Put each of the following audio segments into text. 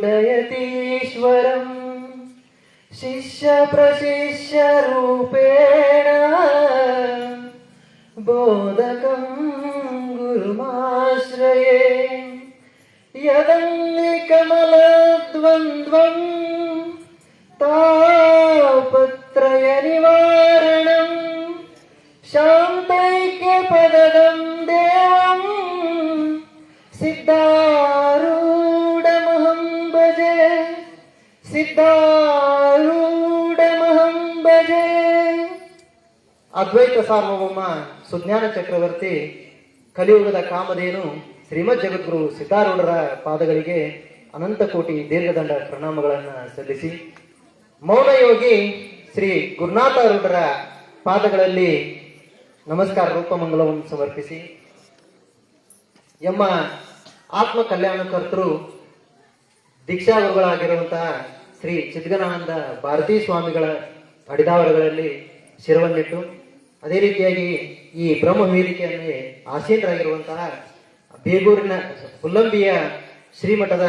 पूडयतीश्वरम् शिष्यप्रशिष्यरूपेण बोधकं गुरुमाश्रये यदन्निकमलद्वन्द्वम् तापत्रयनिवारणम् शान्तैक्यपददं देवम् सिद्धारूढमहं ಭಜೆ ಅದ್ವೈತ ಸಾರ್ವಭೌಮ ಸುಜ್ಞಾನ ಚಕ್ರವರ್ತಿ ಕಲಿಯುಗದ ಕಾಮಧೇನು ಶ್ರೀಮದ್ ಜಗದ್ಗುರು ಸಿದ್ಧಾರೂಢರ ಪಾದಗಳಿಗೆ ಅನಂತ ಕೋಟಿ ದೀರ್ಘದಂಡ ಪ್ರಣಾಮಗಳನ್ನು ಸಲ್ಲಿಸಿ, ಮೌನಯೋಗಿ ಶ್ರೀ ಗುರುನಾಥಾರೂಢರ ಪಾದಗಳಲ್ಲಿ ನಮಸ್ಕಾರ ರೂಪಮಂಗಲವನ್ನು ಸಮರ್ಪಿಸಿ, ಎಮ್ಮ ಆತ್ಮ ಕಲ್ಯಾಣಕರ್ತರು ದೀಕ್ಷಾಗುರುಗಳಾಗಿರುವಂತಹ ಶ್ರೀ ಚಿದ್ಗನಾನಂದ ಭಾರತೀ ಸ್ವಾಮಿಗಳ ಅಡಿದಾವರಗಳಲ್ಲಿ ಶಿರವನ್ನಿಟ್ಟು, ಅದೇ ರೀತಿಯಾಗಿ ಈ ಬ್ರಹ್ಮ ವೇದಿಕೆಯಲ್ಲಿ ಆಸೀನರಾಗಿರುವಂತಹ ಬೇಗೂರಿನ ಹುಲ್ಲಂಬಿಯ ಶ್ರೀಮಠದ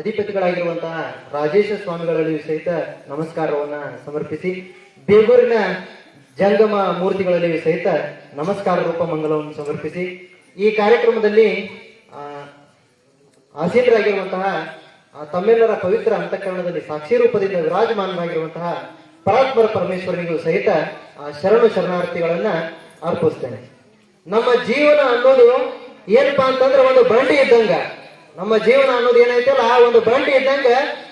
ಅಧಿಪತಿಗಳಾಗಿರುವಂತಹ ರಾಜೇಶ ಸ್ವಾಮಿಗಳಲ್ಲಿ ಸಹಿತ ನಮಸ್ಕಾರವನ್ನು ಸಮರ್ಪಿಸಿ, ಬೇಗೂರಿನ ಜಂಗಮ ಮೂರ್ತಿಗಳಲ್ಲಿ ಸಹಿತ ನಮಸ್ಕಾರ ರೂಪ ಮಂಗಲವನ್ನು ಸಮರ್ಪಿಸಿ, ಈ ಕಾರ್ಯಕ್ರಮದಲ್ಲಿ ಆಸೀನರಾಗಿರುವಂತಹ ತಮ್ಮೆಲ್ಲರ ಪವಿತ್ರ ಅಂತಃಕರಣದಲ್ಲಿ ಸಾಕ್ಷಿ ರೂಪದಿಂದ ವಿರಾಜಮಾನವಾಗಿರುವಂತಹ ಪರಾತ್ಮರ ಪರಮೇಶ್ವರನಿಗೂ ಸಹಿತ ಆ ಶರಣು ಶರಣಾರ್ಥಿಗಳನ್ನ ಅರ್ಪಿಸ್ತೇನೆ. ನಮ್ಮ ಜೀವನ ಅನ್ನೋದು ಏನಪ್ಪಾ ಅಂತಂದ್ರೆ ಒಂದು ಬಂಡಿ ಇದ್ದಂಗ. ನಮ್ಮ ಜೀವನ ಅನ್ನೋದು ಏನೈತಲ್ಲ, ಆ ಒಂದು ಬಂಡಿ ಇದ್ದಂಗ,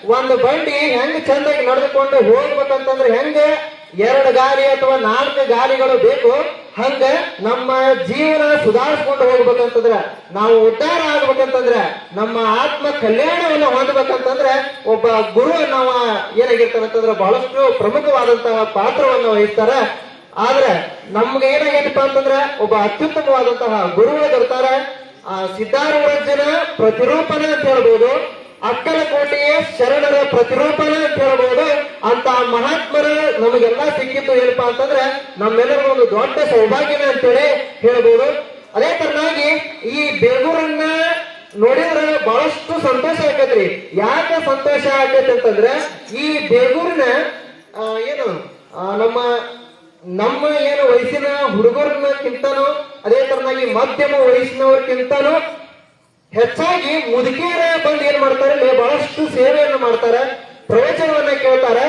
ಒಂದು ಬಂಡಿ ಹೆಂಗ್ ಚಂದಾಗಿ ನಡೆದುಕೊಂಡು ಹೋಗ್ಬೇಕಂತಂದ್ರೆ ಹೆಂಗ ಎರಡು ಗಾಲಿ ಅಥವಾ ನಾಲ್ಕು ಗಾಲಿಗಳು ಬೇಕು ಹಂಗ ನಮ್ಮ ಜೀವನ ಸುಧಾರಿಸ್ಕೊಂಡು ಹೋಗ್ಬೇಕಂತಂದ್ರ, ನಾವು ಉದ್ಧಾರ ಆಗ್ಬೇಕಂತಂದ್ರ, ನಮ್ಮ ಆತ್ಮ ಕಲ್ಯಾಣವನ್ನು ಹೊಂದ್ಬೇಕಂತಂದ್ರೆ, ಒಬ್ಬ ಗುರು ನಾವು ಏನಾಗಿರ್ತಾನಂತಂದ್ರೆ ಬಹಳಷ್ಟು ಪ್ರಮುಖವಾದಂತಹ ಪಾತ್ರವನ್ನು ವಹಿಸ್ತಾರ. ಆದ್ರೆ ನಮ್ಗೆ ಏನಾಗೈತಪ್ಪ ಅಂತಂದ್ರೆ, ಒಬ್ಬ ಅತ್ಯುತ್ತಮವಾದಂತಹ ಗುರುಗಳು ಬರ್ತಾರೆ ಆ ಸಿದ್ಧಾರೂಢನ ಪ್ರತಿರೂಪನ ಅಂತ ಹೇಳ್ಬೋದು. ಅಕ್ಕಲಕೋಟೆಯ ಶರಣರ ಪ್ರತಿರೂಪನ ಅಂತ ಹೇಳ್ಬೋದು. ಅಂತ ಮಹಾತ್ಮರ ನಮಗೆಲ್ಲ ಸಿಕ್ಕಿದ್ದು ಏನಪ್ಪ ಅಂತಂದ್ರೆ ನಮ್ಮೆಲ್ಲರೂ ಒಂದು ದೊಡ್ಡ ಸೌಭಾಗ್ಯನ ಅಂತೇಳಿ ಹೇಳ್ಬೋದು. ಅದೇ ತರನಾಗಿ ಈ ಬೇಗೂರನ್ನ ನೋಡಿದ್ರೆ ಬಹಳಷ್ಟು ಸಂತೋಷ ಆಗತ್ರಿ ಯಾಕೆ ಸಂತೋಷ ಆಕೈತಿ ಅಂತಂದ್ರೆ ಈ ಬೇಗೂರಿನ ಏನು ನಮ್ಮ ನಮ್ಮ ಏನು ವಯಸ್ಸಿನ ಹುಡುಗರನ್ನಕ್ಕಿಂತನೂ, ಅದೇ ತರನಾಗಿ ಮಧ್ಯಮ ವಯಸ್ಸಿನವ್ರಕ್ಕಿಂತನೂ ಹೆಚ್ಚಾಗಿ ಮುದುಕಿಯರ ಬಂದು ಏನ್ ಮಾಡ್ತಾರೆ ಬಹಳಷ್ಟು ಸೇವೆಯನ್ನು ಮಾಡ್ತಾರೆ. ಪ್ರವಚನವನ್ನ ಕೇಳ್ತಾರೆ.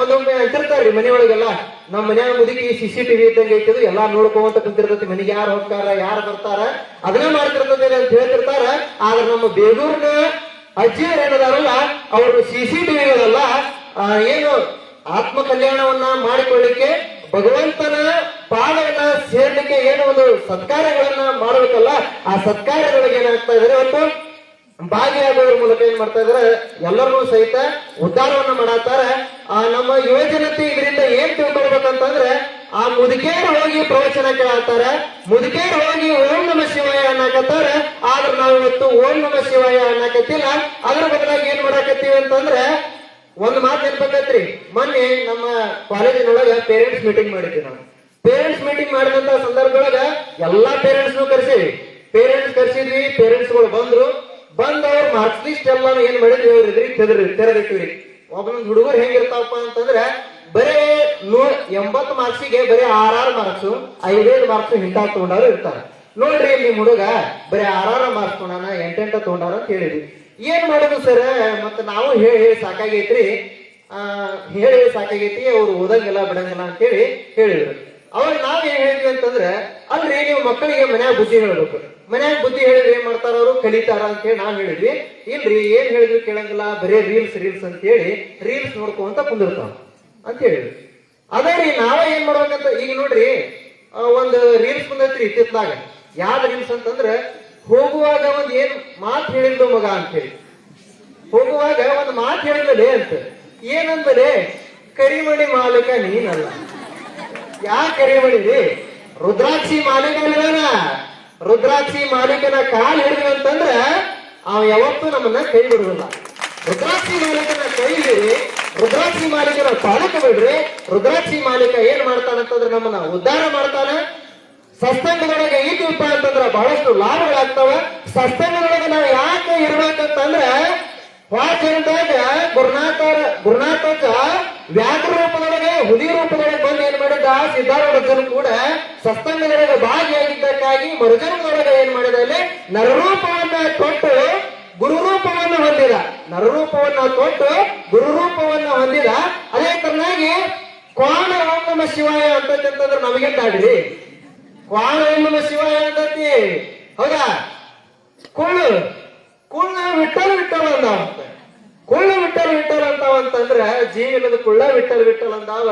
ಒಂದೊಮ್ಮೆ ಅಂತಿರ್ತಾರ್ರಿ ಮನೆಯೊಳಗೆಲ್ಲ. ನಮ್ಮ ಮನ್ಯಾಗ ಮುದುಕಿ ಸಿ ಸಿ ಟಿವಿ ಇದ್ದಂಗೆ ಇಟ್ಟಿದ್ರು ಎಲ್ಲಾ ನೋಡ್ಕೊಂತ ಕುಂತಿರ್ತೈತಿ. ಮನೆಗೆ ಯಾರು ಹೋಗ್ತಾರ, ಯಾರು ಬರ್ತಾರ, ಅದನ್ನ ಮಾಡ್ತಿರ್ತದೆ ಅಂತ ಹೇಳ್ತಿರ್ತಾರ. ಆದ್ರೆ ನಮ್ಮ ಬೇಗೂರಿನ ಅಜ್ಜಿಯರ್ ಏನದಾರಲ್ಲ ಅವರು ಸಿ ಸಿ ಟಿವಿಗಳಲ್ಲ ಏನು ಆತ್ಮ ಕಲ್ಯಾಣವನ್ನ ಮಾಡಿಕೊಳ್ಳಿಕ್ಕೆ ಭಗವಂತನ ಪಾದವನ್ನ ಸೇರ್ಲಿಕ್ಕೆ ಏನು ಒಂದು ಸತ್ಕಾರಗಳನ್ನ ಮಾಡಬೇಕಲ್ಲ, ಆ ಸತ್ಕಾರಗಳಿಗೆ ಏನಾಗ್ತಾ ಇದ್ರೆ ಇವತ್ತು? ಭಾಗಿಯಾಗೋದ್ರ ಮೂಲಕ ಏನ್ ಮಾಡ್ತಾ ಇದಾರೆ ಎಲ್ಲರೂ ಸಹಿತ ಉದ್ಧಾರವನ್ನು ಮಾಡತ್ತಾರೆ ಆ, ನಮ್ಮ ಯುವಜನತೆ ಇದರಿಂದ ಏನ್ ತಿಳ್ಕೊಳ್ಬೇಕಂತಂದ್ರೆ, ಆ ಮುದುಕೇರು ಹೋಗಿ ಪ್ರವಚನ ಕೇಳತ್ತಾರೆ ಮುದುಕೇರು ಹೋಗಿ ಓಂ ನಮ ಶಿವಾಯ ಅನ್ನಕತ್ತಾರೆ. ಆದ್ರೆ ನಾವು ಇವತ್ತು ಓಂ ನಮ ಶಿವಾಯ ಅನ್ನಕತ್ತಿಲ್ಲ. ಅದ್ರ ಬದಲಾಗಿ ಏನ್ ಮಾಡಕತ್ತೀವಿ ಅಂತಂದ್ರೆ, ಒಂದು ಮಾತು ನೆನ್ಪತ್ತೈತ್ರಿ ಮೊನ್ನೆ ನಮ್ಮ ಕಾಲೇಜಿನೊಳಗ ಪೇರೆಂಟ್ಸ್ ಮೀಟಿಂಗ್ ಮಾಡಿದ್ವಿ ನಾವು. ಪೇರೆಂಟ್ಸ್ ಮೀಟಿಂಗ್ ಮಾಡಿದಂತ ಸಂದರ್ಭದೊಳಗ ಎಲ್ಲಾ ಪೇರೆಂಟ್ಸ್ ಕರ್ಸೀವಿ ಪೇರೆಂಟ್ಸ್ ಕರೆಸಿದ್ವಿ ಪೇರೆಂಟ್ಸ್ಗಳು ಬಂದ್ರು. ಬಂದ್ ಅವ್ರ ಮಾರ್ಕ್ಸ್ ಲಿಸ್ಟ್ ಎಲ್ಲ ಏನ್ ಮಾಡಿದ್ರಿ? ಅವ್ರ ಇದ್ರಿ ತೆರೆದ್ರಿ ತೆರೆದಿಟ್ಟಿವ್ರಿ ಒಬ್ಬನೊಂದ್ ಹುಡುಗರು ಹೆಂಗಿರ್ತಾವಪ್ಪ ಅಂತಂದ್ರೆ, ಬರೇ ನೂರ ಎಂಬತ್ ಮಾರ್ಕ್ಸಿಗೆ ಬರೀ ಆರ್ ಮಾರ್ಕ್ಸ್, ಐದೈದು ಮಾರ್ಕ್ಸ್ ಹಿಂದಾಗ್ ತಗೊಂಡವ್ರು ಇರ್ತಾರೆ. ನೋಡ್ರಿ ನಿಮ್ ಹುಡುಗ, ಬರೀ ಆರಾರ ಮಾರ್ಕ್ಸ್ ತಗೊಂಡಾನ, ಎಂಟೆಂಟ ತಗೊಂಡಾರ ಅಂತ ಹೇಳಿದ್ರಿ ಏನ್ ಮಾಡೋದು ಸರ್? ಮತ್ತೆ ನಾವು ಹೇಳಿ ಹೇಳಿ ಸಾಕಾಗೈತ್ರಿ. ಆ, ಹೇಳಿ ಹೇಳಿ ಸಾಕಾಗೈತಿ, ಅವ್ರು ಓದಂಗಿಲ್ಲ, ಬಿಡಂಗಿಲ್ಲ ಅಂತೇಳಿ ಹೇಳಿದ್ರು. ಅವಾಗ ನಾವ್ ಏನ್ ಹೇಳಿದ್ವಿ ಅಂತಂದ್ರೆ, ಅಲ್ರಿ ನೀವು ಮಕ್ಕಳಿಗೆ ಮನ್ಯಾಗ ಬುದ್ಧಿ ಹೇಳ್ಬೇಕು. ಮನ್ಯಾಗ ಬುದ್ಧಿ ಹೇಳಿದ್ರೆ ಏನ್ ಮಾಡ್ತಾರ ಅವರು? ಕಲಿತಾರ ಅಂತ ಹೇಳಿ ನಾವ್ ಹೇಳಿದ್ವಿ. ಇಲ್ರಿ, ಏನ್ ಹೇಳಿದ್ರು ಕೇಳಂಗಿಲ್ಲ, ಬರೇ ರೀಲ್ಸ್ ರೀಲ್ಸ್ ಅಂತ ಹೇಳಿ ರೀಲ್ಸ್ ನೋಡ್ಕೊಂತ ಕುಂದಿರ್ತಾವ ಅಂತ ಹೇಳಿದ್ವಿ ಅದೇ ರೀ ನಾವೇ ಏನ್ ಮಾಡ್ಬೇಕಂತ ಈಗ ನೋಡ್ರಿ ಒಂದು ರೀಲ್ಸ್ ಬಂದೈತ್ರಿ ಇತ್ತಿತ್ಲಾಗ ಯಾವ ರೀಲ್ಸ್ ಅಂತಂದ್ರೆ, ಹೋಗುವಾಗ ಒಂದ್ ಏನ್ ಮಾತು ಹೇಳಿದ್ದು ಮಗ ಅಂತ ಹೇಳಿ. ಹೋಗುವಾಗ ಒಂದು ಮಾತು ಹೇಳಿದಲೇ ಅಂತ. ಏನಂದಲೇ, ಕರಿಮಣಿ ಮಾಲಕ ನೀನಲ್ಲ. ಯಾ ಕರಿಮಣಿ ರೀ ರುದ್ರಾಕ್ಷಿ ಮಾಲೀಕ ಅಲ್ಲನ ರುದ್ರಾಕ್ಷಿ ಮಾಲೀಕನ ಕಾಲ್ ಹಿಡಿದ್ವಿ ಅಂತಂದ್ರ ಅವ ಯಾವತ್ತೂ ನಮ್ಮನ್ನ ಕೈ ಬಿಡುದಿಲ್ಲ ರುದ್ರಾಕ್ಷಿ ಮಾಲೀಕನ ಕೈ ಹಿಡಿರಿ ರುದ್ರಾಕ್ಷಿ ಮಾಲೀಕನ ಪಾಲಕ ಬಿಡ್ರಿ ರುದ್ರಾಕ್ಷಿ ಮಾಲೀಕ ಏನ್ ಮಾಡ್ತಾನಂತಂದ್ರೆ ನಮ್ಮನ್ನ ಉದ್ಧಾರ ಮಾಡ್ತಾನ. ಸಸ್ತಂಗದೊಳಗೆ ಇದ್ದೀವಪ್ಪ ಅಂತಂದ್ರ ಬಹಳಷ್ಟು ಲಾಭಗಳಾಗ್ತಾವ. ಸಸ್ತಂಗದೊಳಗೆ ನಾವು ಯಾಕೆ ಇರ್ಬೇಕಂತಂದ್ರ ಆಶ್ರಮದಾಗ ಗುರುನಾಥರ ಗುರುನಾಥಕ ವ್ಯಾಘ್ರ ರೂಪದೊಳಗೆ ಹುಲಿ ರೂಪದೊಳಗೆ ಬಂದು ಏನ್ ಮಾಡಿದ ಸಿದ್ಧಾರೂಢರು ಕೂಡ ಸತ್ಸಂಗದೊಳಗೆ ಭಾಗಿಯಾಗಿದ್ದಕ್ಕಾಗಿ ಮರುಜನ್ಮದೊಳಗೆ ಏನ್ ಮಾಡಿದ? ಅಲ್ಲಿ ನರರೂಪವನ್ನ ಕೊಟ್ಟು ಗುರುರೂಪವನ್ನು ಹೊಂದಿದ. ನರರೂಪವನ್ನ ಕೊಟ್ಟು ಗುರುರೂಪವನ್ನ ಹೊಂದಿದ. ಅದೇ ತರನಾಗಿ ಕ್ವಾಣ ಓಂ ನಮ ಶಿವಾಯ ಅಂತಂದ್ರೆ ನಮಗೆ ತಾಡ್ರಿ ಕ್ವಾಣ ಓಂ ನಮ ಶಿವಾಯ ಅಂತತಿ. ಹೌದಾ? ಕುಳ್ಳು. ಕುಳ್ಳ ವಿಠಲ್ ವಿಠಲ್ ಅಂದ ಕುಳ್ಳ ವಿಠಲ್ ವಿಠಲ್ ಅಂತಾವಂತಂದ್ರ ಜೀವಿಲ್ಲದ ಕುಳ್ಳ ವಿಠಲ್ ವಿಠಲ್ ಅಂದಾವ.